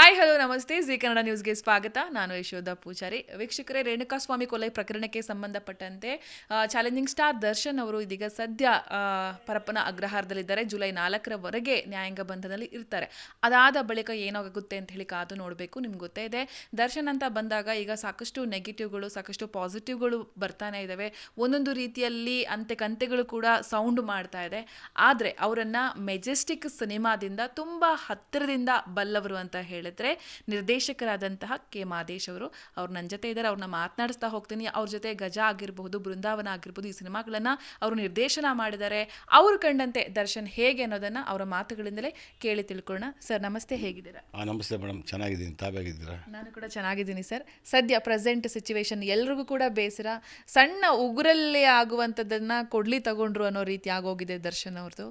Hi hello ನಮಸ್ತೆ. G Kannada ನ್ಯೂಸ್ಗೆ ಸ್ವಾಗತ. ನಾನು ಯಶೋಧ ಪೂಜಾರಿ. ವೀಕ್ಷಕರೇ, ರೇಣುಕಾಸ್ವಾಮಿ ಕೊಲೆ ಪ್ರಕರಣಕ್ಕೆ ಸಂಬಂಧಪಟ್ಟಂತೆ ಚಾಲೆಂಜಿಂಗ್ ಸ್ಟಾರ್ ದರ್ಶನ್ ಅವರು ಇದೀಗ ಸದ್ಯ ಪರಪ್ಪನ ಅಗ್ರಹಾರದಲ್ಲಿದ್ದಾರೆ. ಜುಲೈ ನಾಲ್ಕರವರೆಗೆ ನ್ಯಾಯಾಂಗ ಬಂಧನದಲ್ಲಿ ಇರ್ತಾರೆ. ಅದಾದ ಬಳಿಕ ಏನಾಗುತ್ತೆ ಅಂತ ಹೇಳಿ ಕಾದು ನೋಡಬೇಕು. ನಿಮ್ಗೆ ಗೊತ್ತೇ ಇದೆ. ದರ್ಶನ್ ಅಂತ ಬಂದಾಗ ಈಗ ಸಾಕಷ್ಟು ನೆಗೆಟಿವ್ಗಳು, ಸಾಕಷ್ಟು ಪಾಸಿಟಿವ್ಗಳು ಬರ್ತಾನೆ ಇದ್ದಾವೆ ಒಂದೊಂದು ರೀತಿಯಲ್ಲಿ ಅಂತೆ ಕಂತೆಗಳು ಕೂಡ ಸೌಂಡ್ ಮಾಡ್ತಾ ಇದೆ. ಆದರೆ ಅವರನ್ನು ಮೆಜೆಸ್ಟಿಕ್ ಸಿನಿಮಾದಿಂದ ತುಂಬ ಹತ್ತಿರದಿಂದ ಬಲ್ಲವರು ಅಂತ ಹೇಳಿದ್ರೆ ನಿರ್ದೇಶಕರಾದಂತಹ ಕೆ ಮಾದೇಶ್ ಅವರು ಅವ್ರು ನನ್ನ ಜೊತೆ ಇದ್ದಾರೆ ಅವ್ರನ್ನ ಮಾತನಾಡಿಸ್ತಾ ಹೋಗ್ತೀನಿ ಅವ್ರ ಜೊತೆ ಗಜ ಆಗಿರಬಹುದು ಬೃಂದಾವನ ಆಗಿರ್ಬೋದು ಈ ಸಿನಿಮಾಗಳನ್ನು ಅವರು ನಿರ್ದೇಶನ ಮಾಡಿದ್ದಾರೆ ಅವರು ಕಂಡಂತೆ ದರ್ಶನ್ ಹೇಗೆ ಅನ್ನೋದನ್ನು ಅವರ ಮಾತುಗಳಿಂದಲೇ ಕೇಳಿ ತಿಳ್ಕೊಳ್ಳೋಣ. ಸರ್ ನಮಸ್ತೆ ಹೇಗಿದ್ದೀರಾ? ನಮಸ್ತೆ ಮೇಡಮ್ ಚೆನ್ನಾಗಿದ್ದೀನಿ ತಾವಾಗಿದ್ದೀರಾ ನಾನು ಕೂಡ ಚೆನ್ನಾಗಿದ್ದೀನಿ ಸರ್. ಸದ್ಯ ಪ್ರೆಸೆಂಟ್ ಸಿಚುವೇಶನ್ ಎಲ್ರಿಗೂ ಕೂಡ ಬೇಸರ. ಸಣ್ಣ ಉಗುರಲ್ಲೇ ಆಗುವಂಥದ್ದನ್ನು ಕೊಡ್ಲಿ ತಗೊಂಡ್ರು ಅನ್ನೋ ರೀತಿ ಆಗೋಗಿದೆ ದರ್ಶನ್ ಅವ್ರದ್ದು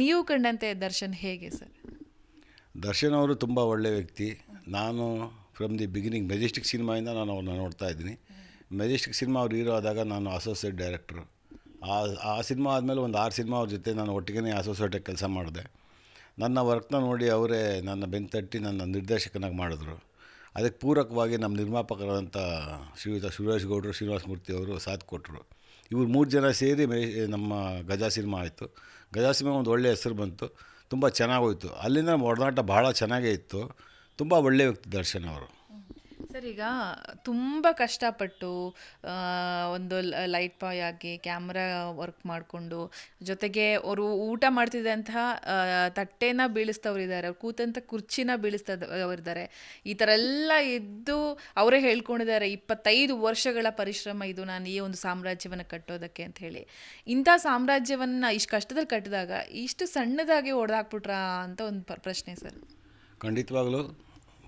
ನೀವು ಕಂಡಂತೆ ದರ್ಶನ್ ಹೇಗೆ ಸರ್? ದರ್ಶನ್ ಅವರು ತುಂಬ ಒಳ್ಳೆಯ ವ್ಯಕ್ತಿ. ನಾನು ಫ್ರಮ್ ದಿ ಬಿಗಿನಿಂಗ್ ಮೆಜೆಸ್ಟಿಕ್ ಸಿನಿಮಾಯಿಂದ ನಾನು ಅವ್ರನ್ನ ನೋಡ್ತಾ ಇದ್ದೀನಿ. ಮೆಜೆಸ್ಟಿಕ್ ಸಿನಿಮಾ ಅವ್ರು ಹೀರೋ ಆದಾಗ ನಾನು ಅಸೋಸಿಯೇಟ್ ಡೈರೆಕ್ಟ್ರು ಆ ಆ ಸಿನಿಮಾ ಆದಮೇಲೆ ಒಂದು ಆರು ಸಿನಿಮಾ ಅವ್ರ ಜೊತೆ ನಾನು ಒಟ್ಟಿಗೆ ಅಸೋಸಿಯೇಟಾಗಿ ಕೆಲಸ ಮಾಡಿದೆ. ನನ್ನ ವರ್ಕ್ನ ನೋಡಿ ಅವರೇ ನನ್ನ ಬೆಂತಟ್ಟಿ ನನ್ನ ನಿರ್ದೇಶಕನಾಗಿ ಮಾಡಿದ್ರು. ಅದಕ್ಕೆ ಪೂರಕವಾಗಿ ನಮ್ಮ ನಿರ್ಮಾಪಕರಾದಂಥ ಶ್ರೀಯುತ ಸುರೇಶ್ ಗೌಡರು, ಶ್ರೀನಿವಾಸ ಮೂರ್ತಿ ಅವರು ಸಾಥ್ ಕೊಟ್ಟರು ಇವ್ರು ಮೂರು ಜನ ಸೇರಿ ಮೇ, ನಮ್ಮ ಗಜಾ ಸಿನಿಮಾ ಆಯಿತು. ಗಜಾ ಸಿನಿಮಾ ಒಂದು ಒಳ್ಳೆಯ ಹೆಸರು ಬಂತು. ತುಂಬ ಚೆನ್ನಾಗೋಯ್ತು. ಅಲ್ಲಿಂದ ಒಡನಾಟ ಭಾಳ ಚೆನ್ನಾಗೇ ಇತ್ತು. ತುಂಬ ಒಳ್ಳೆಯ ವ್ಯಕ್ತಿ ದರ್ಶನ್ ಅವರು. ಸರ್, ಈಗ ತುಂಬ ಕಷ್ಟಪಟ್ಟು ಒಂದು ಲೈಟ್ ಬಾಯ್ ಆಗಿ ಕ್ಯಾಮ್ರಾ ವರ್ಕ್ ಮಾಡಿಕೊಂಡು, ಜೊತೆಗೆ ಅವರು ಊಟ ಮಾಡ್ತಿದ್ದಂತಹ ತಟ್ಟೆನ ಬೀಳಿಸ್ತವ್ರಿದ್ದಾರೆ ಅವ್ರು ಕೂತಂಥ ಕುರ್ಚಿನ ಬೀಳಿಸ್ತವ್ರಿದ್ದಾರೆ ಈ ಥರ ಎಲ್ಲ ಇದ್ದು ಅವರೇ ಹೇಳ್ಕೊಂಡಿದ್ದಾರೆ, ಇಪ್ಪತ್ತೈದು ವರ್ಷಗಳ ಪರಿಶ್ರಮ ಇದು ನಾನು ಈ ಒಂದು ಸಾಮ್ರಾಜ್ಯವನ್ನು ಕಟ್ಟೋದಕ್ಕೆ ಅಂತ ಹೇಳಿ. ಇಂಥ ಸಾಮ್ರಾಜ್ಯವನ್ನು ಇಷ್ಟು ಕಷ್ಟದಲ್ಲಿ ಕಟ್ಟಿದಾಗ, ಇಷ್ಟು ಸಣ್ಣದಾಗಿ ಹೊಡೆದಾಕ್ಬಿಟ್ರಾ ಅಂತ ಒಂದು ಪ್ರಶ್ನೆ ಸರ್. ಖಂಡಿತವಾಗ್ಲೂ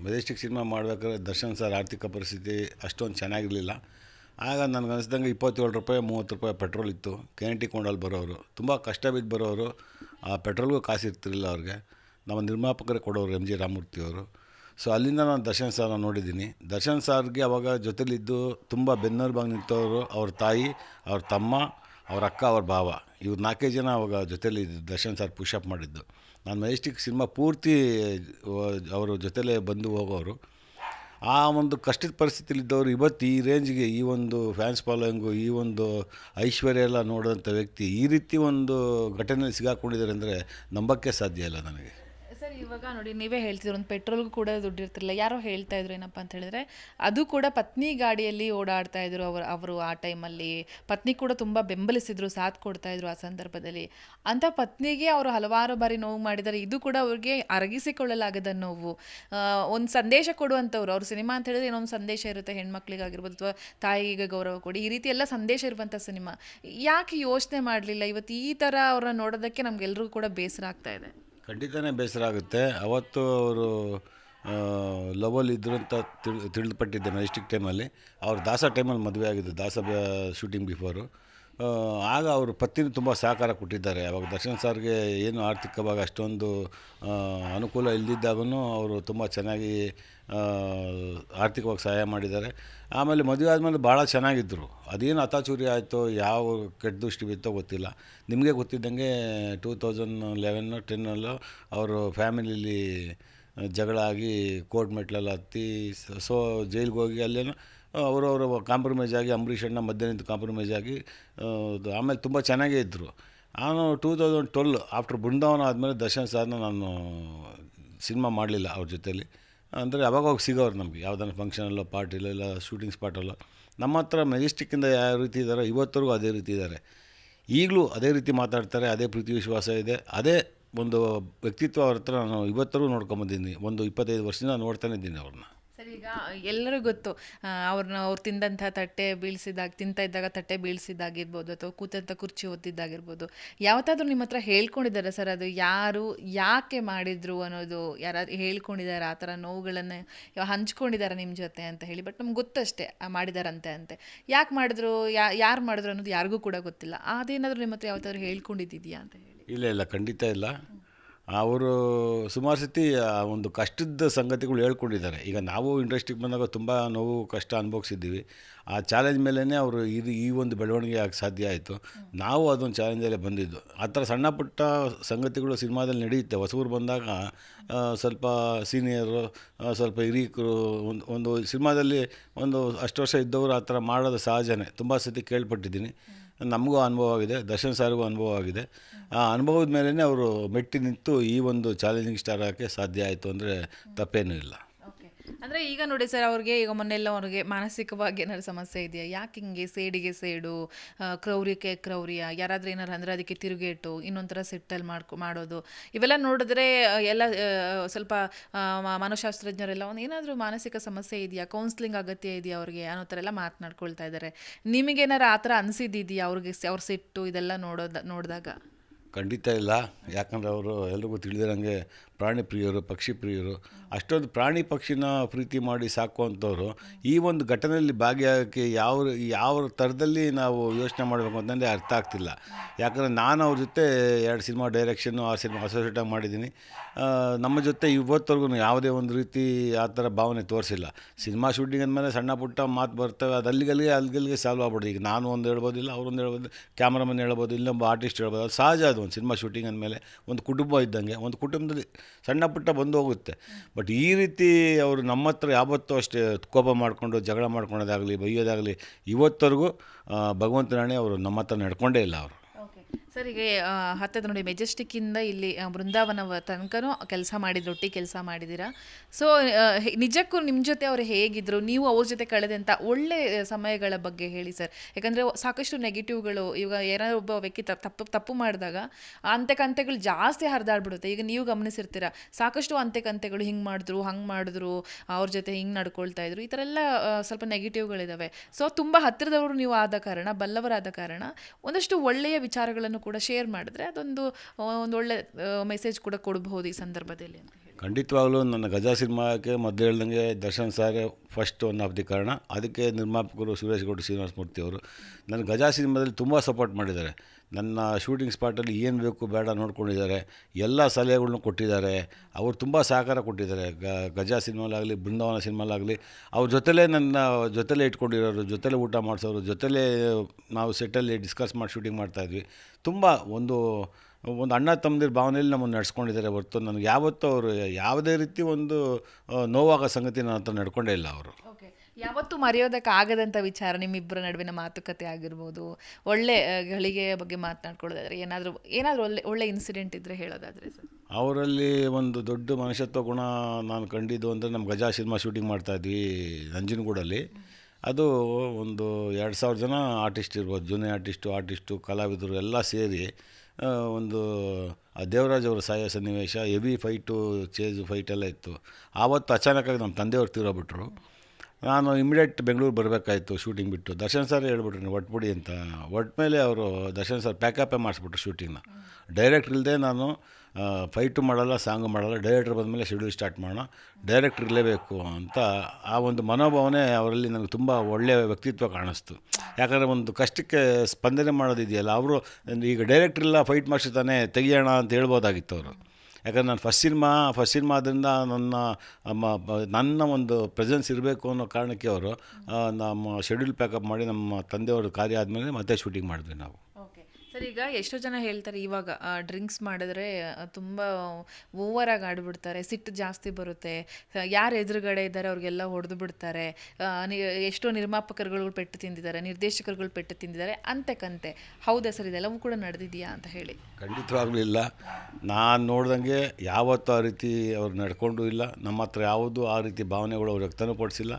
ಮೆಜೆಸ್ಟಿಕ್ ಸಿನಿಮಾ ಮಾಡಬೇಕಾದ್ರೆ ದರ್ಶನ್ ಸರ್ ಆರ್ಥಿಕ ಪರಿಸ್ಥಿತಿ ಅಷ್ಟೊಂದು ಚೆನ್ನಾಗಿರಲಿಲ್ಲ. ಆಗ ನನಗೆ ಅನಿಸ್ದಂಗೆ ಇಪ್ಪತ್ತೇಳು ರೂಪಾಯಿ, ಮೂವತ್ತು ರೂಪಾಯಿ ಪೆಟ್ರೋಲ್ ಇತ್ತು. ಕೆ ಎನ್ ಕೊಂಡಲ್ಲಿ ಬರೋರು. ತುಂಬ ಕಷ್ಟ ಬಿದ್ದು ಬರೋರು. ಆ ಪೆಟ್ರೋಲ್ಗೂ ಕಾಸು ಇರ್ತಿರಲಿಲ್ಲ ಅವ್ರಿಗೆ. ನಮ್ಮ ನಿರ್ಮಾಪಕರೇ ಕೊಡೋರು ಎಂ ಜಿ ರಾಮಮೂರ್ತಿ ಅವರು. ಸೊ ಅಲ್ಲಿಂದ ನಾನು ದರ್ಶನ್ ಸರ್ನ ನೋಡಿದ್ದೀನಿ. ದರ್ಶನ್ ಸರ್ಗೆ ಅವಾಗ ಜೊತೆಲಿದ್ದು ತುಂಬ ಬೆನ್ನೆಲುಬಾಗಿ ನಿಂತವರು ಅವ್ರ ತಾಯಿ, ಅವ್ರ ತಮ್ಮ, ಅವ್ರ ಅಕ್ಕ, ಅವ್ರ ಭಾವ. ಇವ್ರು ನಾಲ್ಕೇ ಜನ ಅವಾಗ ಜೊತೆಲಿ ದರ್ಶನ್ ಸರ್ ಪುಷಪ್ ಮಾಡಿದ್ದು. ನಾನು ಮೆಜೆಸ್ಟಿಕ್ ಸಿನಿಮಾ ಪೂರ್ತಿ ಅವರ ಜೊತೆಲೇ ಬಂದು ಹೋಗೋರು. ಆ ಒಂದು ಕಷ್ಟದ ಪರಿಸ್ಥಿತಿಯಲ್ಲಿದ್ದವರು ಇವತ್ತು ಈ ರೇಂಜ್ಗೆ ಈ ಒಂದು ಫ್ಯಾನ್ಸ್ ಫಾಲೋಯಿಂಗು ಈ ಒಂದು ಐಶ್ವರ್ಯ ಎಲ್ಲ ನೋಡಿದಂಥ ವ್ಯಕ್ತಿ ಈ ರೀತಿ ಒಂದು ಘಟನೆಯಲ್ಲಿ ಸಿಗಾಕೊಂಡಿದ್ದಾರೆ ಅಂದರೆ ನಂಬಕ್ಕೆ ಸಾಧ್ಯ ಇಲ್ಲ ನನಗೆ. ಇವಾಗ ನೋಡಿ, ನೀವೇ ಹೇಳ್ತಿದ್ರು, ಒಂದು ಪೆಟ್ರೋಲ್ಗೂ ಕೂಡ ದುಡ್ಡು ಇರ್ತಿರಲಿಲ್ಲ. ಯಾರೋ ಹೇಳ್ತಾ ಇದ್ರು ಏನಪ್ಪ ಅಂತ ಹೇಳಿದ್ರೆ, ಅದು ಕೂಡ ಪತ್ನಿ ಗಾಡಿಯಲ್ಲಿ ಓಡಾಡ್ತಾ ಇದ್ರು ಅವರು ಅವರು ಆ ಟೈಮಲ್ಲಿ. ಪತ್ನಿ ಕೂಡ ತುಂಬ ಬೆಂಬಲಿಸಿದ್ರು, ಸಾಥ್ ಕೊಡ್ತಾ ಇದ್ರು ಆ ಸಂದರ್ಭದಲ್ಲಿ. ಅಂತ ಪತ್ನಿಗೆ ಅವರು ಹಲವಾರು ಬಾರಿ ನೋವು ಮಾಡಿದ್ದಾರೆ. ಇದು ಕೂಡ ಅವ್ರಿಗೆ ಅರಗಿಸಿಕೊಳ್ಳಲಾಗದ ನೋವು. ಒಂದು ಸಂದೇಶ ಕೊಡುವಂಥವ್ರು, ಅವ್ರ ಸಿನಿಮಾ ಅಂತ ಹೇಳಿದ್ರೆ ಒಂದು ಸಂದೇಶ ಇರುತ್ತೆ, ಹೆಣ್ಮಕ್ಳಿಗಾಗಿರ್ಬೋದು ಅಥವಾ ತಾಯಿಗೆ ಗೌರವ ಕೊಡಿ. ಈ ರೀತಿ ಎಲ್ಲ ಸಂದೇಶ ಇರುವಂಥ ಸಿನಿಮಾ. ಯಾಕೆ ಯೋಚನೆ ಮಾಡಲಿಲ್ಲ? ಇವತ್ತು ಈ ಥರ ಅವ್ರನ್ನ ನೋಡೋದಕ್ಕೆ ನಮ್ಗೆಲ್ರಿಗೂ ಕೂಡ ಬೇಸರ ಆಗ್ತಾ ಇದೆ. ಖಂಡಿತನೇ ಬೇಸರ ಆಗುತ್ತೆ. ಅವತ್ತು ಅವರು ಲವಲ್ ಇದ್ರು ಅಂತ ತಿಳ್ ತಿಳಿದುಪಟ್ಟಿದ್ದೆ ಮೆಜೆಸ್ಟಿಕ್ ಟೈಮಲ್ಲಿ ಅವ್ರು ದಾಸ ಟೈಮಲ್ಲಿ ಮದುವೆ ಆಗಿದ್ದು, ದಾಸ ಶೂಟಿಂಗ್ ಬಿಫೋರು ಆಗ ಅವರು ಪತ್ನಿ ತುಂಬ ಸಹಕಾರ ಕೊಟ್ಟಿದ್ದಾರೆ. ಅವಾಗ ದರ್ಶನ್ ಸರ್ಗೆ ಏನು ಆರ್ಥಿಕವಾಗಿ ಅಷ್ಟೊಂದು ಅನುಕೂಲ ಇಲ್ಲದಿದ್ದಾಗೂ ಅವರು ತುಂಬ ಚೆನ್ನಾಗಿ ಆರ್ಥಿಕವಾಗಿ ಸಹಾಯ ಮಾಡಿದ್ದಾರೆ. ಆಮೇಲೆ ಮದುವೆ ಆದಮೇಲೆ ಭಾಳ ಚೆನ್ನಾಗಿದ್ದರು ಅದೇನು ಅತಾಚೂರಿ ಆಯಿತು, ಯಾವ ಕೆಟ್ಟ ದೃಷ್ಟಿ ಬಿತ್ತೋ ಗೊತ್ತಿಲ್ಲ. ನಿಮಗೆ ಗೊತ್ತಿದ್ದಂಗೆ ಟೂ ತೌಸಂಡ್ ಲೆವೆನ್, ಟೆನ್ನಲ್ಲೂ ಅವರು ಫ್ಯಾಮಿಲಿಲಿ ಜಗಳ ಆಗಿ ಕೋರ್ಟ್ ಮೆಟ್ಲೆಲ್ಲ ಹತ್ತಿ, ಸೊ ಜೈಲಿಗೆ ಹೋಗಿ ಅಲ್ಲೇನೋ ಅವರವರು ಕಾಂಪ್ರಮೈಸ್ ಆಗಿ, ಅಂಬರೀಷ್ ಅಣ್ಣ ಮಧ್ಯೆ ನಿಂತು ಕಾಂಪ್ರಮೈಸ್ ಆಗಿ ಆಮೇಲೆ ತುಂಬ ಚೆನ್ನಾಗೇ ಇದ್ದರು ನಾನು two thousand twelve, after Brindavana ಆದಮೇಲೆ ದರ್ಶನ್ ಸಾರ್ನ ನಾನು ಸಿನಿಮಾ ಮಾಡಲಿಲ್ಲ ಅವ್ರ ಜೊತೇಲಿ. ಅಂದರೆ ಅವಾಗ ಹೋಗಿ ಸಿಗೋರು ನಮಗೆ. ಯಾವುದನ್ನ ಫಂಕ್ಷನಲ್ಲೋ ಪಾರ್ಟಿಲೋ ಇಲ್ಲ ಶೂಟಿಂಗ್ ಸ್ಪಾಟಲ್ಲೋ ನಮ್ಮ ಹತ್ರ ಮೆಜೆಸ್ಟಿಕ್ಕಿಂದ ಯಾವ ರೀತಿ ಇದ್ದಾರೋ ಇವತ್ತರೆಗೂ ಅದೇ ರೀತಿ ಇದ್ದಾರೆ ಈಗಲೂ ಅದೇ ರೀತಿ ಮಾತಾಡ್ತಾರೆ, ಅದೇ ಪ್ರೀತಿ ವಿಶ್ವಾಸ ಇದೆ. ಅದೇ ಒಂದು ವ್ಯಕ್ತಿತ್ವ ಅವ್ರ ಹತ್ರ ನಾನು ಇವತ್ತರೂ ನೋಡ್ಕೊಂಬಂದಿದ್ದೀನಿ. ಒಂದು ಇಪ್ಪತ್ತೈದು ವರ್ಷದಿಂದ ನೋಡ್ತಾನೆ ಇದ್ದೀನಿ ಅವ್ರನ್ನ. ಈಗ ಎಲ್ಲರಿಗೂ ಗೊತ್ತು. ಅವ್ರನ್ನ ಅವ್ರು ತಿಂದಂಥ ತಟ್ಟೆ ಬೀಳ್ಸಿದಾಗ, ತಿಂತ ಇದ್ದಾಗ ತಟ್ಟೆ ಬೀಳ್ಸಿದ್ದಾಗಿರ್ಬೋದು ಅಥವಾ ಕೂತಂಥ ಕುರ್ಚಿ ಒತ್ತಿದ್ದಾಗಿರ್ಬೋದು. ಯಾವತ್ತಾದ್ರೂ ನಿಮ್ಮ ಹತ್ರ ಹೇಳ್ಕೊಂಡಿದ್ದಾರೆ ಸರ್ ಅದು ಯಾರು ಯಾಕೆ ಮಾಡಿದ್ರು ಅನ್ನೋದು? ಯಾರಾದ್ರೂ ಹೇಳ್ಕೊಂಡಿದ್ದಾರೆ ಆ ಥರ ನೋವುಗಳನ್ನು ಹಂಚ್ಕೊಂಡಿದ್ದಾರೆ ನಿಮ್ಮ ಜೊತೆ ಅಂತ ಹೇಳಿ. ಬಟ್ ನಮ್ಗೆ ಗೊತ್ತಷ್ಟೇ ಮಾಡಿದಾರಂತೆ ಅಂತೆ. ಯಾಕೆ ಮಾಡಿದ್ರು? ಯಾರು ಮಾಡಿದ್ರು ಅನ್ನೋದು ಯಾರಿಗೂ ಕೂಡ ಗೊತ್ತಿಲ್ಲ. ಅದೇನಾದರೂ ನಿಮ್ಮ ಹತ್ರ ಯಾವತ್ತಾದ್ರೂ ಹೇಳ್ಕೊಂಡಿದ್ದೀಯಾ ಅಂತ ಹೇಳಿ. ಇಲ್ಲ ಇಲ್ಲ, ಖಂಡಿತ ಇಲ್ಲ. ಅವರು ಸುಮಾರು ಸತಿ, ಆ, ಒಂದು ಕಷ್ಟದ ಸಂಗತಿಗಳು ಹೇಳ್ಕೊಂಡಿದ್ದಾರೆ. ಈಗ ನಾವು ಇಂಡಸ್ಟ್ರಿಗೆ ಬಂದಾಗ ತುಂಬ ನೋವು, ಕಷ್ಟ ಅನುಭವಿಸಿದ್ದೀವಿ. ಆ ಚಾಲೆಂಜ್ ಮೇಲೇ ಅವರು ಇದು, ಈ ಒಂದು ಬೆಳವಣಿಗೆ ಆಗಕ್ಕೆ ಸಾಧ್ಯ ಆಯಿತು. ನಾವು ಅದೊಂದು ಚಾಲೆಂಜಲ್ಲೇ ಬಂದಿದ್ದು. ಆ ಥರ ಸಣ್ಣ ಪುಟ್ಟ ಸಂಗತಿಗಳು ಸಿನಿಮಾದಲ್ಲಿ ನಡೆಯುತ್ತೆ. ಹೊಸೂರು ಬಂದಾಗ ಸ್ವಲ್ಪ ಸೀನಿಯರು ಸ್ವಲ್ಪ ಹಿರೀಕರು ಒಂದು ಒಂದು ಸಿನಿಮಾದಲ್ಲಿ ಒಂದು ಅಷ್ಟು ವರ್ಷ ಇದ್ದವರು ಆ ಥರ ಮಾಡೋದು ಸಹಜನೇ. ತುಂಬ ಸತಿ ಕೇಳ್ಪಟ್ಟಿದ್ದೀನಿ. ನಮಗೂ ಅನುಭವ ಆಗಿದೆ, ದರ್ಶನ್ ಸಾರಿಗೂ ಅನುಭವ ಆಗಿದೆ. ಆ ಅನುಭವದ ಮೇಲೇ ಅವರು ಮೆಟ್ಟಿ ನಿಂತು ಈ ಒಂದು ಚಾಲೆಂಜಿಂಗ್ ಸ್ಟಾರ್ ಆಗೋಕ್ಕೆ ಸಾಧ್ಯ ಆಯಿತು ಅಂದರೆ ತಪ್ಪೇನೂ ಇಲ್ಲ. ಅಂದರೆ ಈಗ ನೋಡಿ ಸರ್, ಅವ್ರಿಗೆ ಈಗ ಮೊನ್ನೆಲ್ಲ ಅವ್ರಿಗೆ ಮಾನಸಿಕವಾಗಿ ಏನಾದ್ರು ಸಮಸ್ಯೆ ಇದೆಯಾ? ಯಾಕೆ ಹಿಂಗೆ ಸೇಡಿಗೆ ಸೇಡು ಕ್ರೌರ್ಯಕ್ಕೆ ಕ್ರೌರ್ಯ, ಯಾರಾದ್ರೂ ಏನಾರು ಅಂದ್ರೆ ಅದಕ್ಕೆ ತಿರುಗೇಟು, ಇನ್ನೊಂಥರ ಸೆಟ್ಟಲ್ ಮಾಡ್ಕೊ, ಮಾಡೋದು. ಇವೆಲ್ಲ ನೋಡಿದ್ರೆ ಎಲ್ಲ ಸ್ವಲ್ಪ ಮನಶಾಸ್ತ್ರಜ್ಞರೆಲ್ಲ ಒಂದು ಏನಾದರೂ ಮಾನಸಿಕ ಸಮಸ್ಯೆ ಇದೆಯಾ? ಕೌನ್ಸ್ಲಿಂಗ್ ಅಗತ್ಯ ಇದೆಯಾ ಅವ್ರಿಗೆ? ಅನ್ನೋ ಥರ ಎಲ್ಲ ಮಾತನಾಡ್ಕೊಳ್ತಾ ಇದ್ದಾರೆ ನಿಮಗೇನಾರು ಆ ಥರ ಅನಿಸಿದ್ದಿದೆಯಾ ಅವ್ರಿಗೆ ಅವ್ರ ಸಿಟ್ಟು ಇದೆಲ್ಲ ನೋಡೋದ, ನೋಡಿದಾಗ? ಖಂಡಿತ ಇಲ್ಲ. ಯಾಕಂದ್ರೆ ಅವರು ಎಲ್ರಿಗೂ ತಿಳಿದಿರಂಗೆ ಪ್ರಾಣಿ ಪ್ರಿಯರು, ಪಕ್ಷಿ ಪ್ರಿಯರು, ಅಷ್ಟೊಂದು ಪ್ರಾಣಿ ಪಕ್ಷಿನ ಪ್ರೀತಿ ಮಾಡಿ ಸಾಕುವಂಥವ್ರು, ಈ ಒಂದು ಘಟನೆಯಲ್ಲಿ ಭಾಗಿಯಾಗಕ್ಕೆ ಯಾವ ಯಾವ ಥರದಲ್ಲಿ ನಾವು ಯೋಚನೆ ಮಾಡಬೇಕು ಅಂತಂದರೆ ಅರ್ಥ ಆಗ್ತಿಲ್ಲ. ಯಾಕಂದರೆ ನಾನು ಅವ್ರ ಜೊತೆ ಎರಡು ಸಿನಿಮಾ ಡೈರೆಕ್ಷನ್ನು ಆ ಸಿನಿಮಾ ಅಸೋಸಿಯೇಟಾಗಿ ಮಾಡಿದ್ದೀನಿ. ನಮ್ಮ ಜೊತೆ ಇವತ್ತವರೆಗೂ ಯಾವುದೇ ಒಂದು ರೀತಿ ಆ ಥರ ಭಾವನೆ ತೋರಿಸಿಲ್ಲ. ಸಿನಿಮಾ ಶೂಟಿಂಗ್ ಅಂದಮೇಲೆ ಸಣ್ಣ ಪುಟ್ಟ ಮಾತು ಬರ್ತವೆ, ಅದು ಅಲ್ಲಿಗಲ್ಲಿಗೆ ಅಲ್ಲಿಗಲ್ಲಿಗೆ ಸಾಲ್ವ್ ಆಗ್ಬಿಡೋದು ಈಗ ನಾನು ಒಂದು ಹೇಳ್ಬೋದಿಲ್ಲ ಅವರೊಂದು ಹೇಳ್ಬೋದು ಕ್ಯಾಮ್ರಾಮನ್ ಹೇಳ್ಬೋದು ಇಲ್ಲೊಬ್ಬ ಆರ್ಟಿಸ್ಟ್ ಹೇಳ್ಬೋದು, ಅದು ಸಹಜ ಅದು ಒಂದು ಸಿನಿಮಾ ಶೂಟಿಂಗ್ ಅಂದಮೇಲೆ ಒಂದು ಕುಟುಂಬ ಇದ್ದಂಗೆ, ಒಂದು ಕುಟುಂಬದಲ್ಲಿ ಸಣ್ಣ ಪುಟ್ಟ ಬಂದು ಹೋಗುತ್ತೆ. ಬಟ್ ಈ ರೀತಿ ಅವರು ನಮ್ಮ ಹತ್ರ ಯಾವತ್ತೂ ಅಷ್ಟೇ ಕೋಪ ಮಾಡಿಕೊಂಡು, ಜಗಳ ಮಾಡ್ಕೊಳೋದಾಗಲಿ, ಬೈಯೋದಾಗಲಿ, ಇವತ್ತವರೆಗೂ ಭಗವಂತನಾಣೆ ಅವರು ನಮ್ಮ ಹತ್ರ ನಡ್ಕೊಂಡೇ ಇಲ್ಲ ಅವರು. ಸರ್ ಈಗ ಹತ್ತದ ನೋಡಿ, ಮೆಜೆಸ್ಟಿಕ್ಕಿಂದ ಇಲ್ಲಿ ಬೃಂದಾವನ ತನಕನೂ ಕೆಲಸ ಮಾಡಿದ್ರು ಒಟ್ಟಿ ಕೆಲಸ ಮಾಡಿದ್ದೀರಾ? ಸೊ ನಿಜಕ್ಕೂ ನಿಮ್ಮ ಜೊತೆ ಅವ್ರು ಹೇಗಿದ್ರು? ನೀವು ಅವ್ರ ಜೊತೆ ಕಳೆದಂಥ ಒಳ್ಳೆ ಸಮಯಗಳ ಬಗ್ಗೆ ಹೇಳಿ, ಸರ್. ಯಾಕಂದರೆ ಸಾಕಷ್ಟು ನೆಗೆಟಿವ್ಗಳು, ಇವಾಗ ಏನಾದ್ರು ಒಬ್ಬ ವ್ಯಕ್ತಿ ತಪ್ಪು ತಪ್ಪು ಮಾಡಿದಾಗ ಅಂತೆಕಂತೆಗಳು ಜಾಸ್ತಿ ಹರಿದಾಡ್ಬಿಡುತ್ತೆ. ಈಗ ನೀವು ಗಮನಿಸಿರ್ತೀರ, ಸಾಕಷ್ಟು ಅಂತ್ಯಕಂತೆಗಳು ಹಿಂಗೆ ಮಾಡಿದ್ರು, ಹಂಗೆ ಮಾಡಿದ್ರು, ಅವ್ರ ಜೊತೆ ಹಿಂಗೆ ನಡ್ಕೊಳ್ತಾ ಇದ್ರು, ಈ ಥರ ಎಲ್ಲ ಸ್ವಲ್ಪ ನೆಗೆಟಿವ್ಗಳಿದ್ದಾವೆ ಸೊ ತುಂಬ ಹತ್ತಿರದವರು ನೀವು ಆದ ಕಾರಣ, ಬಲ್ಲವರಾದ ಕಾರಣ, ಒಂದಷ್ಟು ಒಳ್ಳೆಯ ವಿಚಾರಗಳನ್ನು ಕೂಡ ಶೇರ್ ಮಾಡಿದ್ರೆ ಅದೊಂದು ಒಂದು ಒಳ್ಳೆ ಮೆಸೇಜ್ ಕೂಡ ಕೊಡಬಹುದು ಈ ಸಂದರ್ಭದಲ್ಲಿ ಅಂತ ಖಂಡಿತವಾಗ್ಲೂ ನನ್ನ ಗಜಾ ಸಿನಿಮಾಕ್ಕೆ ಮೊದಲು ಹೇಳ್ದಂಗೆ Darshan sir first one of the ಕಾರಣ. ಅದಕ್ಕೆ ನಿರ್ಮಾಪಕರು ಸುರೇಶ್ ಗೌಡ ಶ್ರೀನಿವಾಸಮೂರ್ತಿ ಅವರು. ನನ್ನ ಗಜಾ ಸಿನಿಮಾದಲ್ಲಿ ತುಂಬ ಸಪೋರ್ಟ್ ಮಾಡಿದ್ದಾರೆ. ನನ್ನ ಶೂಟಿಂಗ್ ಸ್ಪಾಟಲ್ಲಿ ಏನು ಬೇಕು ಬೇಡ ನೋಡ್ಕೊಂಡಿದ್ದಾರೆ. ಎಲ್ಲ ಸಲಹೆಗಳ್ನು ಕೊಟ್ಟಿದ್ದಾರೆ. ಅವರು ತುಂಬ ಸಹಕಾರ ಕೊಟ್ಟಿದ್ದಾರೆ. ಗಜಾ ಸಿನಿಮಾಲಾಗಲಿ, ಬೃಂದಾವನ ಸಿನಿಮಾಲಾಗಲಿ. ಅವ್ರ ಜೊತೆಲೇ ನನ್ನ, ಜೊತೆಲೇ ಇಟ್ಕೊಂಡಿರೋರು, ಜೊತೆಲೇ ಊಟ ಮಾಡಿಸೋರು, ಜೊತೆಲೇ ನಾವು ಸೆಟ್ಟಲ್ಲಿ ಡಿಸ್ಕಸ್ ಮಾಡಿ ಶೂಟಿಂಗ್ ಮಾಡ್ತಾಯಿದ್ವಿ ತುಂಬ ಒಂದು ಒಂದು ಅಣ್ಣ ತಮ್ಮದಿರ ಭಾವನೆಯಲ್ಲಿ ನಮ್ಮನ್ನು ನಡೆಸ್ಕೊಂಡಿದ್ದಾರೆ ಹೊರತು ನನಗೆ ಯಾವತ್ತೂ ಅವರು ಯಾವುದೇ ರೀತಿ ಒಂದು ನೋವಾಗೋ ಸಂಗತಿ ನನ್ನ ಹತ್ರ ನಡ್ಕೊಂಡೇ ಇಲ್ಲ ಅವರು. ಓಕೆ ಮರೆಯೋದಕ್ಕೆ ಆಗದಂಥ ವಿಚಾರ ನಿಮ್ಮಿಬ್ಬರ ನಡುವಿನ ಮಾತುಕತೆ ಆಗಿರ್ಬೋದು. ಒಳ್ಳೆ ಗಳಿಗೆ ಬಗ್ಗೆ ಮಾತನಾಡ್ಕೊಳ್ಳೋದಾದ್ರೆ ಏನಾದರೂ ಏನಾದರೂ ಒಳ್ಳೆ ಒಳ್ಳೆ ಇನ್ಸಿಡೆಂಟ್ ಇದ್ದರೆ ಹೇಳೋದಾದರೆ ಸರ್. ಅವರಲ್ಲಿ ಒಂದು ದೊಡ್ಡ ಮನುಷ್ಯತ್ವ ಗುಣ ನಾನು ಕಂಡಿದ್ದು ಅಂದರೆ ನಮ್ಮ ಗಜಾ ಸಿನಿಮಾ ಶೂಟಿಂಗ್ ಮಾಡ್ತಾಯಿದ್ವಿ ನಂಜನಗೂಡಲ್ಲಿ. ಅದು ಒಂದು ಎರಡು ಸಾವಿರ ಜನ ಆರ್ಟಿಸ್ಟ್ ಇರ್ಬೋದು, ಜೂನಿಯರ್ ಆರ್ಟಿಸ್ಟು ಆರ್ಟಿಸ್ಟು ಕಲಾವಿದರು ಎಲ್ಲ ಸೇರಿ ಒಂದು, ಆ ದೇವರಾಜ್ ಅವರ ಸಾಯೋ ಸನ್ನಿವೇಶ ಎವಿ ಫೈಟು ಚೇಜ್ ಫೈಟೆಲ್ಲ ಇತ್ತು. ಆವತ್ತು ಅಚಾನಕ್ಕಾಗಿ ನಮ್ಮ ತಂದೆಯವ್ರು ತೀರೋಗ್ಬಿಟ್ರು ನಾನು ಇಮಿಡಿಯೇಟ್ ಬೆಂಗಳೂರು ಬರಬೇಕಾಯ್ತು ಶೂಟಿಂಗ್ ಬಿಟ್ಟು. ದರ್ಶನ್ ಸರ್ ಹೇಳ್ಬಿಟ್ರು ಒಟ್ಬಿಡಿ ಅಂತ. ಒಟ್ಮೇಲೆ ಅವರು ದರ್ಶನ್ ಸರ್ ಪ್ಯಾಕಪ್ಪೇ ಮಾಡಿಸ್ಬಿಟ್ರು ಶೂಟಿಂಗ್ನ ಡೈರೆಕ್ಟ್ರ್ ಇಲ್ಲದೆ ನಾನು ಫೈಟು ಮಾಡಲ್ಲ ಸಾಂಗು ಮಾಡಲ್ಲ ಡೈರೆಕ್ಟ್ರ್ ಬಂದಮೇಲೆ ಶೆಡ್ಯೂಲ್ ಸ್ಟಾರ್ಟ್ ಮಾಡೋಣ. ಡೈರೆಕ್ಟ್ರ್ ಇರಲೇಬೇಕು ಅಂತ ಆ ಒಂದು ಮನೋಭಾವನೆ ಅವರಲ್ಲಿ ನನಗೆ ತುಂಬ ಒಳ್ಳೆಯ ವ್ಯಕ್ತಿತ್ವ ಕಾಣಿಸ್ತು. ಯಾಕಂದರೆ ಒಂದು ಕಷ್ಟಕ್ಕೆ ಸ್ಪಂದನೆ ಮಾಡೋದಿದೆಯಲ್ಲ, ಅವರು, ಈಗ ಡೈರೆಕ್ಟ್ರ್ ಇಲ್ಲ ಫೈಟ್ ಮಾಡಿಸ್ತಾನೆ ತೆಗಿಯೋಣ ಅಂತ ಹೇಳ್ಬೋದಾಗಿತ್ತು ಅವರು. ಯಾಕಂದ್ರೆ ನಾನು ಫಸ್ಟ್ ಸಿನಿಮಾ ಫಸ್ಟ್ ಸಿನಿಮಾ ಆದ್ದರಿಂದ ನನ್ನ ನನ್ನ ಒಂದು ಪ್ರೆಸೆನ್ಸ್ ಇರಬೇಕು ಅನ್ನೋ ಕಾರಣಕ್ಕೆ ಅವರು ನಮ್ಮ ಶೆಡ್ಯೂಲ್ ಪ್ಯಾಕಪ್ ಮಾಡಿ ನಮ್ಮ ತಂದೆಯವರು ಕಾರ್ಯ ಆದಮೇಲೆ ಮತ್ತೆ ಶೂಟಿಂಗ್ ಮಾಡಿದ್ವಿ ನಾವು. ಸರ್, ಈಗ ಎಷ್ಟೋ ಜನ ಹೇಳ್ತಾರೆ, ಇವಾಗ ಡ್ರಿಂಕ್ಸ್ ಮಾಡಿದ್ರೆ ತುಂಬ ಓವರಾಗಿ ಆಡ್ಬಿಡ್ತಾರೆ, ಸಿಟ್ಟು ಜಾಸ್ತಿ ಬರುತ್ತೆ ಯಾರು ಎದುರುಗಡೆ ಇದ್ದಾರೆ, ಅವ್ರಿಗೆಲ್ಲ ಹೊಡೆದು ಬಿಡ್ತಾರೆ ನಿ- ಎಷ್ಟೋ ನಿರ್ಮಾಪಕರುಗಳು ಪೆಟ್ಟು ತಿಂದಿದ್ದಾರೆ, ನಿರ್ದೇಶಕರುಗಳು ಪೆಟ್ಟು ತಿಂದಿದ್ದಾರೆ, ಅಂತೆ ಕಂತೆ. ಹೌದಾ ಸರ್, ಇದೆಲ್ಲವೂ ಕೂಡ ನಡೆದಿದೆಯಾ ಅಂತ ಹೇಳಿ? ಖಂಡಿತವಾಗ್ಲೂ ಇಲ್ಲ. ನಾನು ನೋಡ್ದಂಗೆ ಯಾವತ್ತೂ ಆ ರೀತಿ ಅವ್ರು ನಡ್ಕೊಂಡು ಇಲ್ಲ. ನಮ್ಮ ಹತ್ರ ಯಾವುದೂ ಆ ರೀತಿ ಭಾವನೆಗಳು ಅವ್ರು ವ್ಯಕ್ತನೂ ಪಡಿಸಿಲ್ಲ.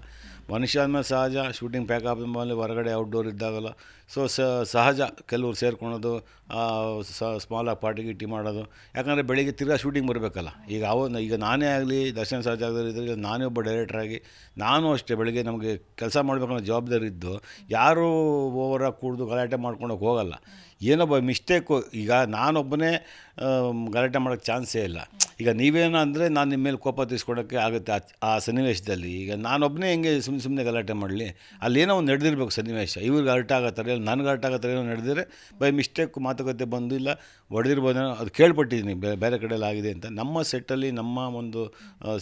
ಮನುಷ್ಯ ಅಂದಮೇಲೆ ಸಹಜ ಶೂಟಿಂಗ್ ಪ್ಯಾಕ್ ಆದ್ಮೇಲೆ ಹೊರಗಡೆ ಔಟ್ಡೋರ್ ಇದ್ದಾಗಲ್ಲ ಸೊ ಸಹಜ ಕೆಲವ್ರು ಸೇರ್ಕೊಳೋದು ಸ್ಮಾಲಾಗಿ ಪಾರ್ಟಿ ಗಿಟ್ಟಿ ಮಾಡೋದು. ಯಾಕಂದರೆ ಬೆಳಿಗ್ಗೆ ತಿರ್ಗಾ ಶೂಟಿಂಗ್ ಬರಬೇಕಲ್ಲ. ಈಗ ಅವ, ಈಗ ನಾನೇ ಆಗಲಿ, ದರ್ಶನ್ ಸಹಜಾಗದಲ್ಲಿ ಇದ್ರೆ ನಾನೇ ಒಬ್ಬ ಡೈರೆಕ್ಟ್ರಾಗಿ ನಾನು ಅಷ್ಟೇ ಬೆಳಿಗ್ಗೆ ನಮಗೆ ಕೆಲಸ ಮಾಡಬೇಕನ್ನೋ ಜವಾಬ್ದಾರಿ ಇದ್ದು, ಯಾರೂ ಓವರಾಗಿ ಕೂಡ್ದು ಗಲಾಟೆ ಮಾಡ್ಕೊಳಕ್ಕೆ ಹೋಗಲ್ಲ. ಏನೋ ಮಿಸ್ಟೇಕು ಈಗ ನಾನೊಬ್ಬನೇ ಗಲಾಟೆ ಮಾಡೋಕ್ಕೆ ಚಾನ್ಸೇ ಇಲ್ಲ. ಈಗ ನೀವೇನೋ ಅಂದರೆ ನಾನು ನಿಮ್ಮ ಮೇಲೆ ಕೋಪ ತೀರಿಸ್ಕೊಡೋಕ್ಕೆ ಆಗುತ್ತೆ ಆ- ಆ ಸನ್ನಿವೇಶದಲ್ಲಿ. ಈಗ ನಾನೊಬ್ಬನೇ ಹೆಂಗೆ ಸುಮ್ಮನೆ ಸುಮ್ಮನೆ ಗಲಾಟೆ ಮಾಡಲಿ, ಅಲ್ಲೇನೋ ಒಂದು ನಡೆದಿರ್ಬೇಕು ಸನ್ನಿವೇಶ. ಇವ್ರಿಗೆ ಅರ್ಟ್ ಆಗತ್ತಾರೆ ಕಡೆಯಲ್ಲಿ ನನಗೆ ಅರ್ಟ್ ಏನೋ ನಡೆದಿದ್ರೆ ಬೈ ಮಿಸ್ಟೇಕ್ ಮಾತುಕತೆ ಬಂದು ಇಲ್ಲ ಹೊಡೆದಿರ್ಬೋದು ಅದು ಕೇಳ್ಪಟ್ಟಿದ್ದೀನಿ ಬೇರೆ ಕಡೆಯಲ್ಲಿ ಆಗಿದೆ ಅಂತ. ನಮ್ಮ ಸೆಟ್ಟಲ್ಲಿ ನಮ್ಮ ಒಂದು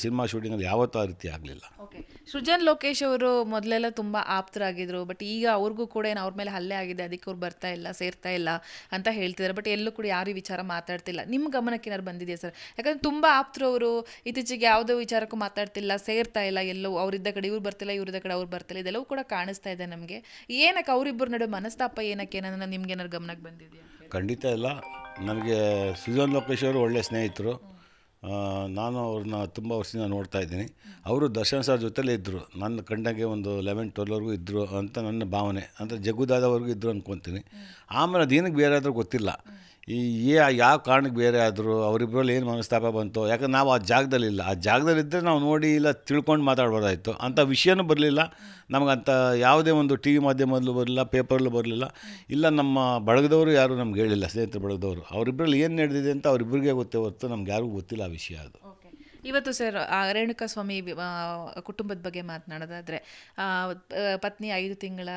ಸಿನಿಮಾ ಶೂಟಿಂಗಲ್ಲಿ ಯಾವತ್ತೂ ಆ ರೀತಿ ಆಗಲಿಲ್ಲ. ಓಕೆ. ಸೃಜನ್ ಲೋಕೇಶ್ ಅವರು ಮೊದಲೆಲ್ಲ ತುಂಬ ಆಪ್ತರಾಗಿದ್ರು, ಬಟ್ ಈಗ ಅವ್ರಿಗೂ ಕೂಡ ಏನು ಅವ್ರ ಮೇಲೆ ಹಲ್ಲೆ ಆಗಿದೆ, ಅದಕ್ಕೆ ಅವ್ರು ಬರ್ತಾ ಇಲ್ಲ, ಸೇರ್ತಾ ಇಲ್ಲ ಅಂತ ಹೇಳ್ತಿದ್ದಾರೆ, ಬಟ್ ಎಲ್ಲೂ ಕೂಡ ಯಾರು ವಿಚಾರ ಮಾತಾಡ್ತಿಲ್ಲ. ನಿಮ್ಮ ಗಮನಕ್ಕೆ ಏನಾದ್ರು ಬಂದಿದೆಯಾ ಸರ್? ಯಾಕಂದ್ರೆ ತುಂಬ ಆಪ್ತರು ಅವರು ಇತ್ತೀಚೆಗೆ ಯಾವುದೇ ವಿಚಾರಕ್ಕೂ ಮಾತಾಡ್ತಿಲ್ಲ, ಸೇರ್ತಾ ಇಲ್ಲ, ಎಲ್ಲೋ ಅವ್ರಿದ್ದ ಕಡೆ ಇವ್ರು ಬರ್ತಿಲ್ಲ, ಇವ್ರಿದ್ದ ಕಡೆ ಅವ್ರು ಬರ್ತಿಲ್ಲ, ಇದೆಲ್ಲವೂ ಕೂಡ ಕಾಣಿಸ್ತಾ ಇದೆ ನಮಗೆ. ಏನಕ್ಕೆ ಅವರಿಬ್ಬರ ನಡುವೆ ಮನಸ್ತಾಪ ಏನಕ್ಕೆ ನನ್ನ ನಿಮ್ಗೆ ಏನಾದ್ರು ಗಮನಕ್ಕೆ ಬಂದಿದೆಯಾ ಖಂಡಿತ ಇಲ್ಲ. ನನಗೆ ಸುಜಾನ್ ಲೋಕೇಶ್ ಅವರು ಒಳ್ಳೆಯ ಸ್ನೇಹಿತರು. ನಾನು ಅವ್ರನ್ನ ತುಂಬ ವರ್ಷದಿಂದ ನೋಡ್ತಾ ಇದ್ದೀನಿ. ಅವರು ದರ್ಶನ್ ಸರ್ ಜೊತೆಲೇ ಇದ್ದರು ನನ್ನ ಕಂಡಂಗೆ ಒಂದು ಲೆವೆನ್ ಟ್ವೆಲ್ವರೆಗೂ ಇದ್ದರು ಅಂತ ನನ್ನ ಭಾವನೆ. ಅಂದರೆ ಜಗ್ಗುದಾದವರೆಗೂ ಇದ್ದರು ಅಂದ್ಕೊತೀನಿ ಆಮೇಲೆ ಅದೇನಕ್ಕೆ ಬೇರೆ ಆದರೂ ಗೊತ್ತಿಲ್ಲ. ಈ ಏ ಯಾವ ಕಾರಣಕ್ಕೆ ಬೇರೆ ಆದರೂ ಅವರಿಬ್ಬರಲ್ಲಿ ಏನು ಮನಸ್ತಾಪ ಬಂತು, ಯಾಕಂದ್ರೆ ನಾವು ಆ ಜಾಗದಲ್ಲಿಲ್ಲ ಆ ಜಾಗದಲ್ಲಿದ್ದರೆ ನಾವು ನೋಡಿ ಇಲ್ಲ, ತಿಳ್ಕೊಂಡು ಮಾತಾಡ್ಬೋದಾಯಿತು. ಅಂಥ ವಿಷಯನೂ ಬರಲಿಲ್ಲ. ನಮಗಂಥ ಯಾವುದೇ ಒಂದು ಟಿ ವಿ ಮಾಧ್ಯಮದಲ್ಲೂ ಬರಲಿಲ್ಲ, ಪೇಪರಲ್ಲೂ ಬರಲಿಲ್ಲ. ಇಲ್ಲ, ನಮ್ಮ ಬಳಗದವರು ಯಾರೂ ನಮ್ಗೆ ಹೇಳಿಲ್ಲ, ಸ್ನೇಹಿತರು ಬಳಗದವರು. ಅವರಿಬ್ಬರಲ್ಲಿ ಏನು ನಡೆದಿದೆ ಅಂತ ಅವರಿಬ್ಬರಿಗೆ ಗೊತ್ತೇ ಹೊರತು ನಮ್ಗೆ ಯಾರಿಗೂ ಗೊತ್ತಿಲ್ಲ ಆ ವಿಷಯ ಅದು. ಇವತ್ತು ಸರ್ ರೇಣುಕಾ ಸ್ವಾಮಿ ಕುಟುಂಬದ ಬಗ್ಗೆ ಮಾತನಾಡೋದಾದರೆ ಪತ್ನಿ ಐದು ತಿಂಗಳ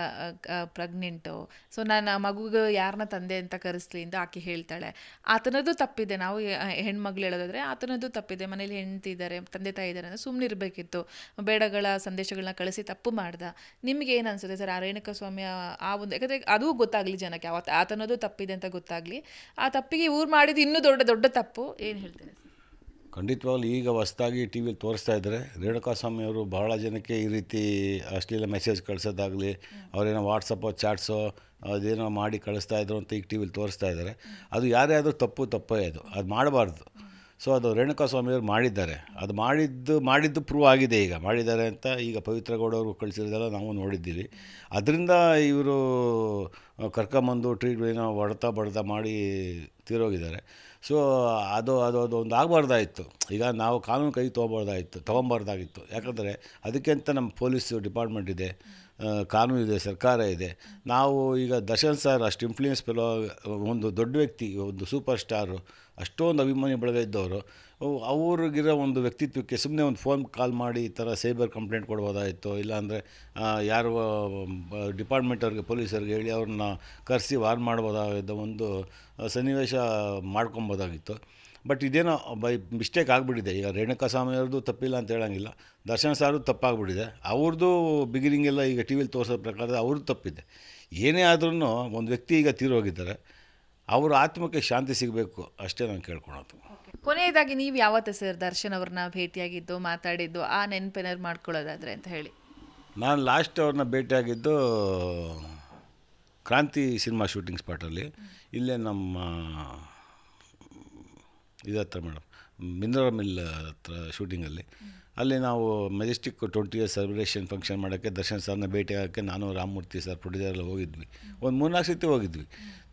ಪ್ರೆಗ್ನೆಂಟು. ಸೊ ನಾನು ಮಗುಗೆ ಯಾರನ್ನ ತಂದೆ ಅಂತ ಕರೆಸ್ಲಿ ಅಂತ ಆಕೆ ಹೇಳ್ತಾಳೆ. ಆತನದ್ದು ತಪ್ಪಿದೆ. ನಾವು ಹೆಣ್ಮಗ್ಳು ಹೇಳೋದಾದ್ರೆ ಆತನದು ತಪ್ಪಿದೆ. ಮನೇಲಿ ಹೆಂಡತಿ ಇದ್ದಾರೆ, ತಂದೆ ತಾಯಿ ಇದ್ದಾರೆ ಅಂದರೆ ಸುಮ್ಮನೆ ಇರಬೇಕಿತ್ತು. ಬೇಡಗಳ ಸಂದೇಶಗಳನ್ನ ಕಳಿಸಿ ತಪ್ಪು ಮಾಡ್ದ. ನಿಮ್ಗೆ ಏನು ಅನ್ಸುತ್ತೆ ಸರ್ ಆ ರೇಣುಕಾ ಸ್ವಾಮಿ ಆ ಒಂದು, ಯಾಕಂದರೆ ಅದು ಗೊತ್ತಾಗಲಿ ಜನಕ್ಕೆ. ಅವತ್ತು ಆತನದು ತಪ್ಪಿದೆ ಅಂತ ಗೊತ್ತಾಗಲಿ. ಆ ತಪ್ಪಿಗೆ ಇವ್ರು ಮಾಡಿದ್ದು ಇನ್ನೂ ದೊಡ್ಡ ದೊಡ್ಡ ತಪ್ಪು. ಏನು ಹೇಳ್ತಾರೆ? ಖಂಡಿತವಾಗ್ಲೂ ಈಗ ಹೊಸ್ದಾಗಿ ಟಿ ವಿಲಿ ತೋರಿಸ್ತಾ ಇದ್ದಾರೆ. ರೇಣುಕಾಸ್ವಾಮಿ ಅವರು ಬಹಳ ಜನಕ್ಕೆ ಈ ರೀತಿ ಅಶ್ಲೀಲ ಮೆಸೇಜ್ ಕಳಿಸೋದಾಗಲಿ, ಅವರೇನೋ ವಾಟ್ಸಪ್ಪೋ ಚಾಟ್ಸೋ ಅದೇನೋ ಮಾಡಿ ಕಳಿಸ್ತಾ ಇದ್ರು ಅಂತ ಈಗ ಟಿ ವಿಲಿ ತೋರಿಸ್ತಾ ಇದ್ದಾರೆ. ಅದು ಯಾರೇ ಆದರೂ ತಪ್ಪು, ತಪ್ಪೇ ಅದು. ಅದು ಮಾಡಬಾರ್ದು. ಸೊ ಅದು ರೇಣುಕಾಸ್ವಾಮಿಯವರು ಮಾಡಿದ್ದಾರೆ. ಅದು ಮಾಡಿದ್ದು ಮಾಡಿದ್ದು ಪ್ರೂವ್ ಆಗಿದೆ ಈಗ. ಮಾಡಿದ್ದಾರೆ ಅಂತ ಈಗ ಪವಿತ್ರ ಗೌಡವರು ಕಳಿಸಿರೋದೆಲ್ಲ ನಾವು ನೋಡಿದ್ದೀವಿ. ಅದರಿಂದ ಇವರು ಕರ್ಕೊಂಬಂದು ಟ್ರೀಟ್ಮೆಂಟ್ ಏನೋ ಹೊಡೆತ ಬಡ್ತಾ ಮಾಡಿ ತೀರೋಗಿದ್ದಾರೆ. ಸೊ ಅದು ಅದು ಅದು ಒಂದು ಈಗ ನಾವು ಕಾನೂನು ಕೈ ತೊಗೊಬಾರ್ದಾಗಿತ್ತು ತೊಗೊಬಾರ್ದಾಗಿತ್ತು. ಯಾಕಂದರೆ ಅದಕ್ಕೆ ಅಂತ ನಮ್ಮ ಪೊಲೀಸ್ ಡಿಪಾರ್ಟ್ಮೆಂಟ್ ಇದೆ ಕಾನೂನು ಇದೆ, ಸರ್ಕಾರ ಇದೆ. ನಾವು ಈಗ ದರ್ಶನ್ ಸರ್ ಅಷ್ಟು ಇನ್ಫ್ಲೂಯೆನ್ಸ್ ಫೆಲೋ ಒಂದು ದೊಡ್ಡ ವ್ಯಕ್ತಿ, ಒಂದು ಸೂಪರ್ ಸ್ಟಾರು ಅಷ್ಟೊಂದು ಅಭಿಮಾನಿ ಬಳಗ ಇದ್ದವರು, ಅವ್- ಅವ್ರಿಗಿರೋ ಒಂದು ವ್ಯಕ್ತಿತ್ವಕ್ಕೆ ಸುಮ್ಮನೆ ಒಂದು ಫೋನ್ ಕಾಲ್ ಮಾಡಿ ಈ ಥರ ಸೈಬರ್ ಕಂಪ್ಲೇಂಟ್ ಕೊಡ್ಬೋದಾಯಿತು ಇಲ್ಲಾಂದರೆ ಯಾರು ಡಿಪಾರ್ಟ್ಮೆಂಟ್ ಅವ್ರಿಗೆ ಪೊಲೀಸರಿಗೆ ಹೇಳಿ ಅವ್ರನ್ನ ಕರೆಸಿ ವಾರ್ ಮಾಡ್ಬೋದಾಗಿದ್ದ ಒಂದು ಸನ್ನಿವೇಶ ಮಾಡ್ಕೊಬೋದಾಗಿತ್ತು. ಬಟ್ ಇದೇನೋ ಬೈ ಮಿಸ್ಟೇಕ್ ಆಗಿಬಿಟ್ಟಿದೆ. ಈಗ ರೇಣುಕಾ ಸ್ವಾಮಿಯವ್ರದ್ದು ತಪ್ಪಿಲ್ಲ ಅಂತ ಹೇಳೋಂಗಿಲ್ಲ. ದರ್ಶನ್ ಸಾರು ತಪ್ಪಾಗ್ಬಿಟ್ಟಿದೆ. ಅವ್ರದ್ದು ಬಿಗಿನಿಂಗ್ ಎಲ್ಲ ಈಗ ಟಿ ವಿಲಿ ತೋರಿಸೋ ಪ್ರಕಾರ ಅವ್ರದ್ದು ತಪ್ಪಿದೆ. ಏನೇ ಆದ್ರೂ ಒಂದು ವ್ಯಕ್ತಿ ಈಗ ತೀರೋಗಿದ್ದಾರೆ. ಅವ್ರ ಆತ್ಮಕ್ಕೆ ಶಾಂತಿ ಸಿಗಬೇಕು ಅಷ್ಟೇ ನಾನು ಕೇಳ್ಕೊಳೋದು. ಕೊನೆಯದಾಗಿ ನೀವು ಯಾವತ್ತು ಸರ್ ದರ್ಶನ್ ಅವ್ರನ್ನ ಭೇಟಿಯಾಗಿದ್ದು ಮಾತಾಡಿದ್ದು ಆ ನೆನಪೇನಾದ್ರು ಮಾಡ್ಕೊಳ್ಳೋದಾದ್ರೆ ಅಂತ ಹೇಳಿ? ನಾನು ಲಾಸ್ಟ್ ಅವ್ರನ್ನ ಭೇಟಿಯಾಗಿದ್ದು ಕ್ರಾಂತಿ ಸಿನಿಮಾ ಶೂಟಿಂಗ್ ಸ್ಪಾಟಲ್ಲಿ ಇಲ್ಲೇ ನಮ್ಮ ಇದು ಹತ್ರ ಮೇಡಮ್. ಮಿನರಲ್ ಮಿಲ್ ಹತ್ರ ಶೂಟಿಂಗಲ್ಲಿ. ಅಲ್ಲಿ ನಾವು Majestic twenty years celebration function ಮಾಡೋಕ್ಕೆ ದರ್ಶನ್ ಸರ್ನ ಭೇಟಿ ಆಗೋಕ್ಕೆ ನಾನು ರಾಮಮೂರ್ತಿ ಸರ್ ಪ್ರೊಡ್ಯೂಸರ್ ಎಲ್ಲ ಹೋಗಿದ್ವಿ. ಒಂದು ಮೂರ್ನಾಲ್ಕು ಸತಿ ಹೋಗಿದ್ವಿ.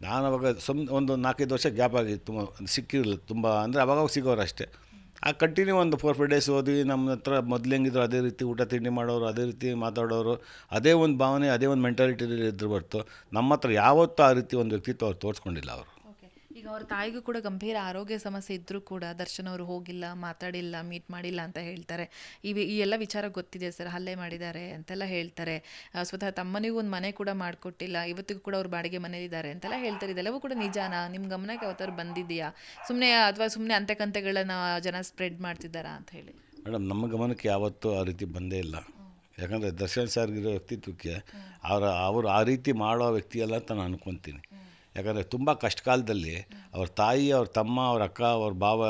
ನಾನು ಅವಾಗ ಸುಮ್ ಒಂದು ನಾಲ್ಕೈದು ವರ್ಷ ಗ್ಯಾಪ್ ಆಗಿತ್ತು ತುಂಬ ಸಿಕ್ಕಿರಲಿಲ್ಲ ತುಂಬ, ಅಂದರೆ ಅವಾಗ ಸಿಗೋರು ಅಷ್ಟೇ. ಆ ಕಂಟಿನ್ಯೂ ಒಂದು ಫೋರ್ ಫೈವ್ ಡೇಸ್ ಹೋದ್ವಿ ನಮ್ಮ ಹತ್ರ ಮೊದಲು ಹೆಂಗಿದ್ರು ಅದೇ ರೀತಿ ಊಟ ತಿಂಡಿ ಮಾಡೋರು, ಅದೇ ರೀತಿ ಮಾತಾಡೋರು, ಅದೇ ಒಂದು ಭಾವನೆ, ಅದೇ ಒಂದು ಮೆಂಟಾಲಿಟಿ ಇದ್ರು ಬರ್ತು ನಮ್ಮ ಹತ್ರ ಯಾವತ್ತೂ ಆ ರೀತಿ ಒಂದು ವ್ಯಕ್ತಿತ್ವ ಅವ್ರು ತೋರಿಸ್ಕೊಂಡಿಲ್ಲ ಅವರು. ಈಗ ಅವ್ರ ತಾಯಿಗೂ ಕೂಡ ಗಂಭೀರ ಆರೋಗ್ಯ ಸಮಸ್ಯೆ ಇದ್ದರೂ ಕೂಡ ದರ್ಶನ್ ಅವರು ಹೋಗಿಲ್ಲ ಮಾತಾಡಿಲ್ಲ ಮೀಟ್ ಮಾಡಿಲ್ಲ ಅಂತ ಹೇಳ್ತಾರೆ. ಈ ವಿ- ಈ ಎಲ್ಲ ವಿಚಾರ ಗೊತ್ತಿದೆ ಸರ್ ಹಲ್ಲೆ ಮಾಡಿದ್ದಾರೆ ಅಂತೆಲ್ಲ ಹೇಳ್ತಾರೆ. ಸ್ವತಃ ತಮ್ಮನಿಗೂ ಒಂದು ಮನೆ ಕೂಡ ಮಾಡಿಕೊಟ್ಟಿಲ್ಲ ಇವತ್ತಿಗೂ ಕೂಡ ಅವ್ರು ಬಾಡಿಗೆ ಮನೇಲಿದ್ದಾರೆ ಅಂತೆಲ್ಲ ಹೇಳ್ತಾರೆ. ಇದೆಲ್ಲವೂ ಕೂಡ ನಿಜಾನ? ನಿಮ್ಮ ಗಮನಕ್ಕೆ ಯಾವತ್ತಾದ್ರು ಬಂದಿದೆಯಾ? ಸುಮ್ಮನೆ ಅಥವಾ ಸುಮ್ಮನೆ ಅಂತೆ ಕಂತೆಗಳನ್ನ ಜನ ಸ್ಪ್ರೆಡ್ ಮಾಡ್ತಿದ್ದಾರಾ ಅಂತ ಹೇಳಿ. ಮೇಡಮ್ ನಮ್ಮ ಗಮನಕ್ಕೆ ಯಾವತ್ತೂ ಆ ರೀತಿ ಬಂದೇ ಇಲ್ಲ. ಯಾಕಂದರೆ ದರ್ಶನ್ ಸರ್ಗಿರೋ ವ್ಯಕ್ತಿತ್ವಕ್ಕೆ ಅವರ ಅವರು ಆ ರೀತಿ ಮಾಡೋ ವ್ಯಕ್ತಿಯಲ್ಲ ಅಂತ ನಾನು ಅನ್ಕೊತೀನಿ. ಯಾಕಂದರೆ ತುಂಬ ಕಷ್ಟ ಕಾಲದಲ್ಲಿ ಅವ್ರ ತಾಯಿ, ಅವ್ರ ತಮ್ಮ, ಅವ್ರ ಅಕ್ಕ, ಅವ್ರ ಭಾವ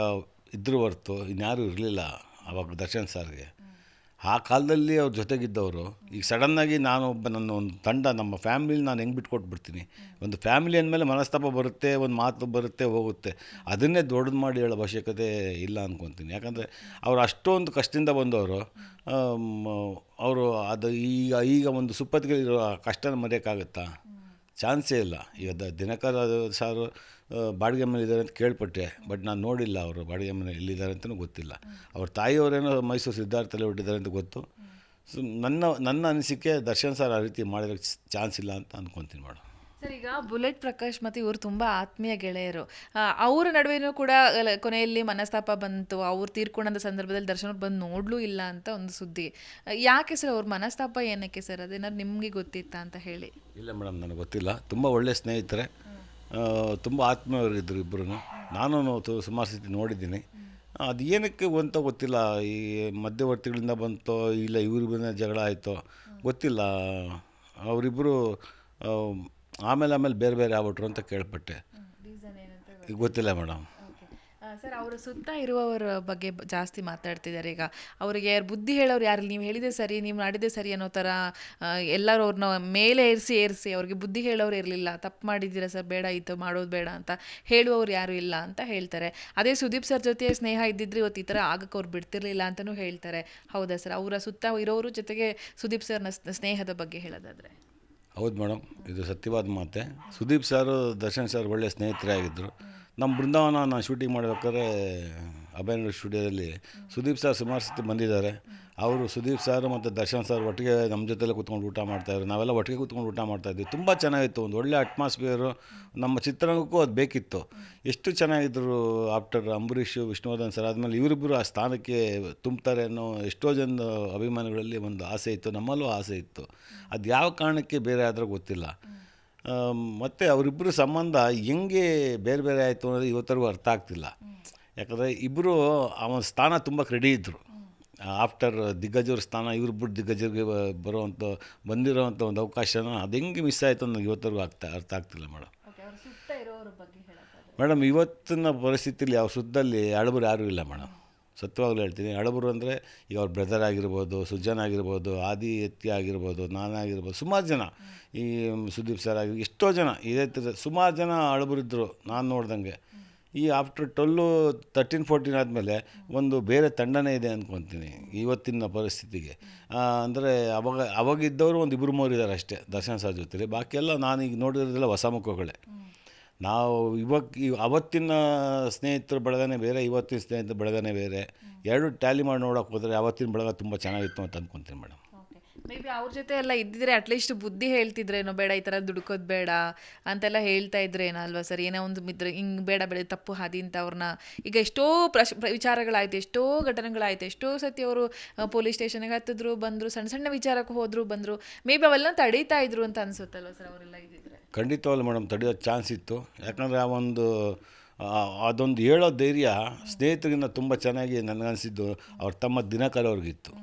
ಇದ್ರ ಹೊರ್ತು ಇನ್ಯಾರೂ ಇರಲಿಲ್ಲ ಅವಾಗ ದರ್ಶನ್ ಸರ್ಗೆ. ಆ ಕಾಲದಲ್ಲಿ ಅವ್ರ ಜೊತೆಗಿದ್ದವರು, ಈಗ ಸಡನ್ನಾಗಿ ನಾನು ಒಬ್ಬ ನನ್ನ ಒಂದು ತಂಡ, ನಮ್ಮ ಫ್ಯಾಮಿಲಿ ನಾನು ಹೆಂಗೆ ಬಿಟ್ಕೊಟ್ಬಿಡ್ತೀನಿ ಒಂದು ಫ್ಯಾಮಿಲಿ ಅಂದಮೇಲೆ ಮನಸ್ತಾಪ ಬರುತ್ತೆ, ಒಂದು ಮಾತು ಬರುತ್ತೆ, ಹೋಗುತ್ತೆ. ಅದನ್ನೇ ದೊಡ್ಡದು ಮಾಡಿ ಹೇಳೋ ಅವಶ್ಯಕತೆ ಇಲ್ಲ ಅಂದ್ಕೊತೀನಿ ಯಾಕಂದರೆ ಅವ್ರು ಅಷ್ಟೊಂದು ಕಷ್ಟದಿಂದ ಬಂದವರು ಅವರು ಅದು ಈಗ ಈಗ ಒಂದು ಸುಪ್ಪತ್ತಿಗೆ ಇರೋ ಕಷ್ಟನ ಮರೆಯೋಕ್ಕಾಗುತ್ತಾ? ಚಾನ್ಸೇ ಇಲ್ಲ. ಈಗ ದ ದಿನಕರ ಸಾರು ಬಾಡಿಗೆ ಮನೆ ಇದ್ದಾರೆ ಅಂತ ಕೇಳ್ಪಟ್ಟೆ. ಬಟ್ ನಾನು ನೋಡಿಲ್ಲ ಅವರು ಬಾಡಿಗೆ ಮನೆ ಎಲ್ಲಿದ್ದಾರೆ ಅಂತಲೂ ಗೊತ್ತಿಲ್ಲ. ಅವ್ರ ತಾಯಿಯವರೇನೋ ಮೈಸೂರು ಸಿದ್ಧಾರ್ಥಲ್ಲಿ ಹೊಟ್ಟಿದ್ದಾರೆ ಅಂತ ಗೊತ್ತು. ಸೊ ನನ್ನ ನನ್ನ ಅನಿಸಿಕೆ ದರ್ಶನ್ ಸರ್ ಆ ರೀತಿ ಮಾಡಿರೋಕ್ಕೆ ಚಾನ್ಸ್ ಇಲ್ಲ ಅಂತ ಅಂದ್ಕೊತೀನಿ ಮೇಡಮ್ ಸರ್ ಈಗ ಬುಲೆಟ್ ಪ್ರಕಾಶ್ ಮತ್ತು ಇವರು ತುಂಬ ಆತ್ಮೀಯ ಗೆಳೆಯರು. ಅವರ ನಡುವೆನೂ ಕೂಡ ಕೊನೆಯಲ್ಲಿ ಮನಸ್ತಾಪ ಬಂತು. ಅವ್ರು ತೀರ್ಕೊಂಡಂಥ ಸಂದರ್ಭದಲ್ಲಿ ದರ್ಶನ ಬಂದು ನೋಡ್ಲೂ ಇಲ್ಲ ಅಂತ ಒಂದು ಸುದ್ದಿ. ಯಾಕೆ ಸರ್ ಅವ್ರ ಮನಸ್ತಾಪ ಏನಕ್ಕೆ ಸರ್? ಅದೇನಾದ್ರು ನಿಮಗೆ ಗೊತ್ತಿತ್ತಾ ಅಂತ ಹೇಳಿ. ಇಲ್ಲ ಮೇಡಮ್, ನನಗೆ ಗೊತ್ತಿಲ್ಲ. ತುಂಬ ಒಳ್ಳೆಯ ಸ್ನೇಹಿತರೆ. ತುಂಬ ಆತ್ಮೀಯರಿದ್ದರು ಇಬ್ಬರು ನಾನು ಸುಮಾರು ಸತಿ ನೋಡಿದ್ದೀನಿ. ಅದು ಏನಕ್ಕೆ ಅಂತ ಗೊತ್ತಿಲ್ಲ. ಈ ಮಧ್ಯವರ್ತಿಗಳಿಂದ ಬಂತೋ, ಇಲ್ಲ ಇವ್ರಿಗಿಂದ ಜಗಳ ಆಯಿತೋ, ಗೊತ್ತಿಲ್ಲ. ಅವರಿಬ್ಬರು ಆಮೇಲೆ ಆಮೇಲೆ ಬೇರೆ ಬೇರೆ ಆಗ್ಬಿಟ್ರು ಅಂತ ಕೇಳ್ಪಟ್ಟೆ. ಗೊತ್ತಿಲ್ಲ. ಮೇಡಮ್. ಸರ್ ಅವರು ಸುತ್ತ ಇರುವವರ ಬಗ್ಗೆ ಜಾಸ್ತಿ ಮಾತಾಡ್ತಿದ್ದಾರೆ ಈಗ. ಅವರಿಗೆ ಯಾರು ಬುದ್ಧಿ ಹೇಳೋರು ಯಾರು ನೀವು ಹೇಳಿದೆ ಸರಿ ನೀವು ಮಾಡಿದೆ ಸರಿ ಅನ್ನೋ ಥರ ಎಲ್ಲರೂ ಅವ್ರನ್ನ ಮೇಲೆ ಏರಿಸಿ ಏರಿಸಿ ಅವ್ರಿಗೆ ಬುದ್ಧಿ ಹೇಳೋರು ಇರಲಿಲ್ಲ. ತಪ್ಪು ಮಾಡಿದ್ದೀರಾ ಸರ್? ಬೇಡ ಇತ್ತು ಮಾಡೋದು ಬೇಡ ಅಂತ ಹೇಳುವವರು ಯಾರು ಇಲ್ಲ ಅಂತ ಹೇಳ್ತಾರೆ. ಅದೇ ಸುದೀಪ್ ಸರ್ ಜೊತೆ ಸ್ನೇಹ ಇದ್ದಿದ್ರೆ ಇವತ್ತು ಈ ಥರ ಆಗಕ್ಕೆ ಅವ್ರು ಬಿಡ್ತಿರ್ಲಿಲ್ಲ ಅಂತಲೂ ಹೇಳ್ತಾರೆ. ಹೌದಾ ಸರ್? ಅವರ ಸುತ್ತ ಇರೋರು ಜೊತೆಗೆ ಸುದೀಪ್ ಸರ್ನ ಸ್ನೇಹದ ಬಗ್ಗೆ ಹೇಳೋದಾದ್ರೆ. ಹೌದು ಮೇಡಮ್, ಇದು ಸತ್ಯವಾದ ಮಾತೆ. ಸುದೀಪ್ ಸರ್, ದರ್ಶನ್ ಸರ್ ಒಳ್ಳೆಯ ಸ್ನೇಹಿತರೇ ಆಗಿದ್ದರು ನಮ್ಮ ಬೃಂದಾವನ ನಾನು ಶೂಟಿಂಗ್ ಮಾಡ್ಬೇಕಾದ್ರೆ, ಅಭಯನಗರ ಸ್ಟುಡಿಯೋದಲ್ಲಿ ಸುದೀಪ್ ಸರ್ ಸುಮಾರು ಸತಿ ಬಂದಿದ್ದಾರೆ. ಅವರು ಸುದೀಪ್ ಸರ್ ಮತ್ತು ದರ್ಶನ್ ಸರ್ ಒಟ್ಟಿಗೆ ನಮ್ಮ ಜೊತೆಲೆ ಕೂತ್ಕೊಂಡು ಊಟ ಮಾಡ್ತಾಯಿದ್ರು. ನಾವೆಲ್ಲ ಒಟ್ಟಿಗೆ ಕೂತ್ಕೊಂಡು ಊಟ ಮಾಡ್ತಾಯಿದ್ವಿ. ತುಂಬ ಚೆನ್ನಾಗಿತ್ತು. ಒಂದು ಒಳ್ಳೆ ಅಟ್ಮಾಸ್ಫಿಯರು ನಮ್ಮ ಚಿತ್ರರಂಗಕ್ಕೂ ಅದು ಬೇಕಿತ್ತು. ಎಷ್ಟು ಚೆನ್ನಾಗಿದ್ದರು ಆಫ್ಟರ್ ಅಂಬರೀಷ್, ವಿಷ್ಣುವರ್ಧನ್ ಸರ್, ಆದಮೇಲೆ ಇವರಿಬ್ಬರು ಆ ಸ್ಥಾನಕ್ಕೆ ತುಂಬ್ತಾರೆ ಅನ್ನೋ ಎಷ್ಟೋ ಜನ ಅಭಿಮಾನಿಗಳಲ್ಲಿ ಒಂದು ಆಸೆ ಇತ್ತು. ನಮ್ಮಲ್ಲೂ ಆಸೆ ಇತ್ತು. ಅದು ಯಾವ ಕಾರಣಕ್ಕೆ ಬೇರೆ ಆದರೂ ಗೊತ್ತಿಲ್ಲ. ಮತ್ತು ಅವರಿಬ್ಬರ ಸಂಬಂಧ ಹೆಂಗೆ ಬೇರೆ ಬೇರೆ ಆಯಿತು ಅನ್ನೋದು ಇವತ್ತರೆಗೂ ಅರ್ಥ ಆಗ್ತಿಲ್ಲ. ಯಾಕಂದರೆ ಇಬ್ಬರು ಅವನ ಸ್ಥಾನ ತುಂಬ ಕ್ರೆಡಿ ಇದ್ದರು ಆಫ್ಟರ್ ದಿಗ್ಗಜರ ಸ್ಥಾನ ಇವ್ರು ಬಿಟ್ಟು ದಿಗ್ಗಜರಿಗೆ ಬರುವಂಥ ಬಂದಿರೋವಂಥ ಒಂದು ಅವಕಾಶನ ಅದು ಹೆಂಗೆ ಮಿಸ್ ಆಯಿತು ಅನ್ನೋದು ಇವತ್ತರೆಗೂ ಆಗ್ತಾ ಅರ್ಥ ಆಗ್ತಿಲ್ಲ ಮೇಡಮ್. ಮೇಡಮ್ ಇವತ್ತಿನ ಪರಿಸ್ಥಿತಿಯಲ್ಲಿ ಅವ್ರ ಸುದ್ದಲ್ಲಿ ಅಳಬರು ಯಾರೂ ಇಲ್ಲ ಮೇಡಮ್. ಸತ್ಯವಾಗ್ಲೂ ಹೇಳ್ತೀನಿ ಅಳಬರು ಅಂದರೆ ಈಗ ಅವ್ರ ಬ್ರದರ್ ಆಗಿರ್ಬೋದು ಸುಜನ್ ಆಗಿರ್ಬೋದು ಆದಿ ಎತ್ತಿ ಆಗಿರ್ಬೋದು ನಾನಾಗಿರ್ಬೋದು ಸುಮಾರು ಜನ. ಈ ಸುದೀಪ್ ಸರ್ ಆಗಿ ಎಷ್ಟೋ ಜನ ಇದೇ ಥರ ಸುಮಾರು ಜನ ಅಳಬರಿದ್ದರು ನಾನು ನೋಡ್ದಂಗೆ. ಈ ಆಫ್ಟರ್ ಟ್ವೆಲ್ಲು ತರ್ಟೀನ್ ಫೋರ್ಟೀನ್ ಆದಮೇಲೆ ಒಂದು ಬೇರೆ ತಂಡನೇ ಇದೆ ಅಂದ್ಕೊತೀನಿ ಇವತ್ತಿನ ಪರಿಸ್ಥಿತಿಗೆ. ಅಂದರೆ ಅವಾಗ, ಅವಾಗಿದ್ದವರು ಒಂದು ಇಬ್ಬರು ಮೂರು ಇದ್ದಾರೆ ಅಷ್ಟೇ, ದರ್ಶನ ಸರ್ ಜೊತೆಲಿ. ಬಾಕಿ ಎಲ್ಲ ನಾನು ಈಗ ನೋಡಿರೋದೆಲ್ಲ ಹೊಸ ಮುಖಗಳೇ. ನಾವು ಇವಾಗ ಅವತ್ತಿನ ಸ್ನೇಹಿತರು ಬಳಗನೇ ಬೇರೆ, ಇವತ್ತಿನ ಸ್ನೇಹಿತರ ಬಳಗನೇ ಬೇರೆ. ಎರಡು ಟ್ಯಾಲಿ ಮಾಡಿ ನೋಡೋಕೆ ಹೋದರೆ ಅವತ್ತಿನ ಬಳಗ ತುಂಬ ಚೆನ್ನಾಗಿತ್ತು ಅಂತ ಅಂದ್ಕೊತೀನಿ ಮೇಡಮ್. ಮೇ ಬಿ ಅವ್ರ ಜೊತೆ ಎಲ್ಲ ಇದ್ದಿದ್ರೆ ಅಟ್ಲೀಸ್ಟ್ ಬುದ್ಧಿ ಹೇಳ್ತಿದ್ರೇನೋ, ಬೇಡ, ಈ ಥರ ದುಡ್ಕೋದು ಬೇಡ ಅಂತೆಲ್ಲ ಹೇಳ್ತಾ ಇದ್ರೇನೋ ಅಲ್ವಾ ಸರ್ ಏನೋ ಒಂದು ಮಿದ್ರೆ ಹಿಂಗೆ ಬೇಡ ಬೇಡ ತಪ್ಪು, ಹಾದಿ ಅಂತ ಅವ್ರನ್ನ ಈಗ ಎಷ್ಟೋ ಪ್ರಶ್, ಪ್ರ- ವಿಚಾರಗಳಾಯ್ತು, ಎಷ್ಟೋ ಘಟನೆಗಳಾಯ್ತು, ಎಷ್ಟೋ ಸತಿ ಅವರು ಪೊಲೀಸ್ ಸ್ಟೇಷನ್ಗೆ ಹತ್ತಿದ್ರು, ಬಂದರು, ಸಣ್ಣ ಸಣ್ಣ ವಿಚಾರಕ್ಕೆ ಹೋದರು, ಬಂದರು. ಮೇ ಬಿ ಅವೆಲ್ಲ ತಡೀತಾ ಇದ್ರು ಅಂತ ಅನ್ಸುತ್ತಲ್ವ ಸರ್ ಅವರೆಲ್ಲ ಇದ್ದಿದ್ರೆ? ಖಂಡಿತವಲ್ಲ ಮೇಡಮ್ ತಡೆಯೋ ಚಾನ್ಸ್ ಇತ್ತು. ಯಾಕಂದರೆ ಆ ಒಂದು ಅದೊಂದು ಹೇಳೋ ಧೈರ್ಯ ಸ್ನೇಹಿತರಿಂದ ತುಂಬ ಚೆನ್ನಾಗಿ ನನಗನ್ಸಿದ್ದು, ಅವ್ರ ತಮ್ಮ ದಿನಕರ್ ಅವ್ರಿಗಿತ್ತು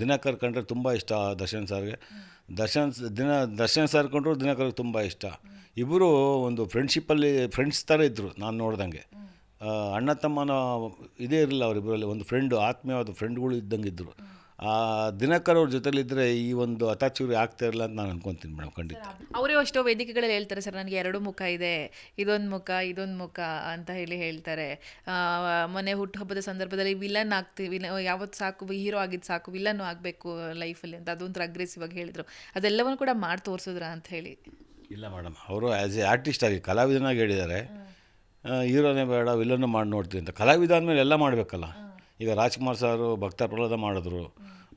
ದಿನಕರ್ ಕಂಡ್ರೆ ತುಂಬ ಇಷ್ಟ ದರ್ಶನ್ ಸರ್ಗೆ. ದರ್ಶನ್ ದಿನ, ದರ್ಶನ್ ಸರ್ ಕಂಡ್ರು ದಿನಕರ್ಗೆ ತುಂಬ ಇಷ್ಟ. ಇಬ್ಬರು ಒಂದು ಫ್ರೆಂಡ್ಶಿಪ್ಪಲ್ಲಿ, ಫ್ರೆಂಡ್ಸ್ ಥರ ಇದ್ದರು ನಾನು ನೋಡ್ದಂಗೆ. ಅಣ್ಣ ತಮ್ಮನ ಇದೇ ಇರಲಿಲ್ಲ ಅವರಿಬ್ಬರಲ್ಲಿ ಒಂದು ಫ್ರೆಂಡು, ಆತ್ಮೀಯವಾದ ಫ್ರೆಂಡ್ಗಳು ಇದ್ದಂಗೆ ಇದ್ದರು ದಿನಕರ್ ಅವ್ರ ಜೊತೆಲಿದ್ದರೆ ಈ ಒಂದು ಅತಾಚೂರಿ ಆಗ್ತಾ ಇರಲ್ಲ ಅಂತ ನಾನು ಅನ್ಕೊತೀನಿ ಮೇಡಮ್ ಖಂಡಿತ. ಅವರೇ ಅಷ್ಟೋ ವೇದಿಕೆಗಳಲ್ಲಿ ಹೇಳ್ತಾರೆ ಸರ್ ನನಗೆ ಎರಡು ಮುಖ ಇದೆ ಇದೊಂದು ಮುಖ ಇದೊಂದು ಮುಖ ಅಂತ ಹೇಳಿ ಹೇಳ್ತಾರೆ. ಮನೆ ಮೊನ್ನೆ ಹುಟ್ಟುಹಬ್ಬದ ಸಂದರ್ಭದಲ್ಲಿ ವಿಲನ್ ಆಗ್ತೀವಿ ಯಾವತ್ತು ಸಾಕು ಹೀರೋ ಆಗಿದ್ದು ಸಾಕು ವಿಲನ್ ಆಗಬೇಕು ಲೈಫಲ್ಲಿ ಅಂತ ಅದೊಂಥರ ಅಗ್ರೆಸಿವ್ ಆಗಿ ಹೇಳಿದರು. ಅದೆಲ್ಲವನ್ನು ಕೂಡ ಮಾಡಿ ತೋರಿಸಿದ್ರ ಅಂತ ಹೇಳಿ. ಇಲ್ಲ ಮೇಡಮ್ ಅವರು ಆ್ಯಸ್ ಎ ಆರ್ಟಿಸ್ಟ್ ಆಗಿ ಕಲಾವಿದನಾಗಿ ಹೇಳಿದ್ದಾರೆ. ಹೀರೋನೇ ಬೇಡ ವಿಲನ್ನು ಮಾಡಿ ನೋಡ್ತೀವಿ ಅಂತ. ಕಲಾವಿದ ಅಂದಮೇಲೆ ಎಲ್ಲ ಮಾಡಬೇಕಲ್ಲ. ಈಗ ರಾಜ್ಕುಮಾರ್ ಸಾರು ಭಕ್ತ ಪ್ರಹ್ಲಾದ ಮಾಡಿದ್ರು.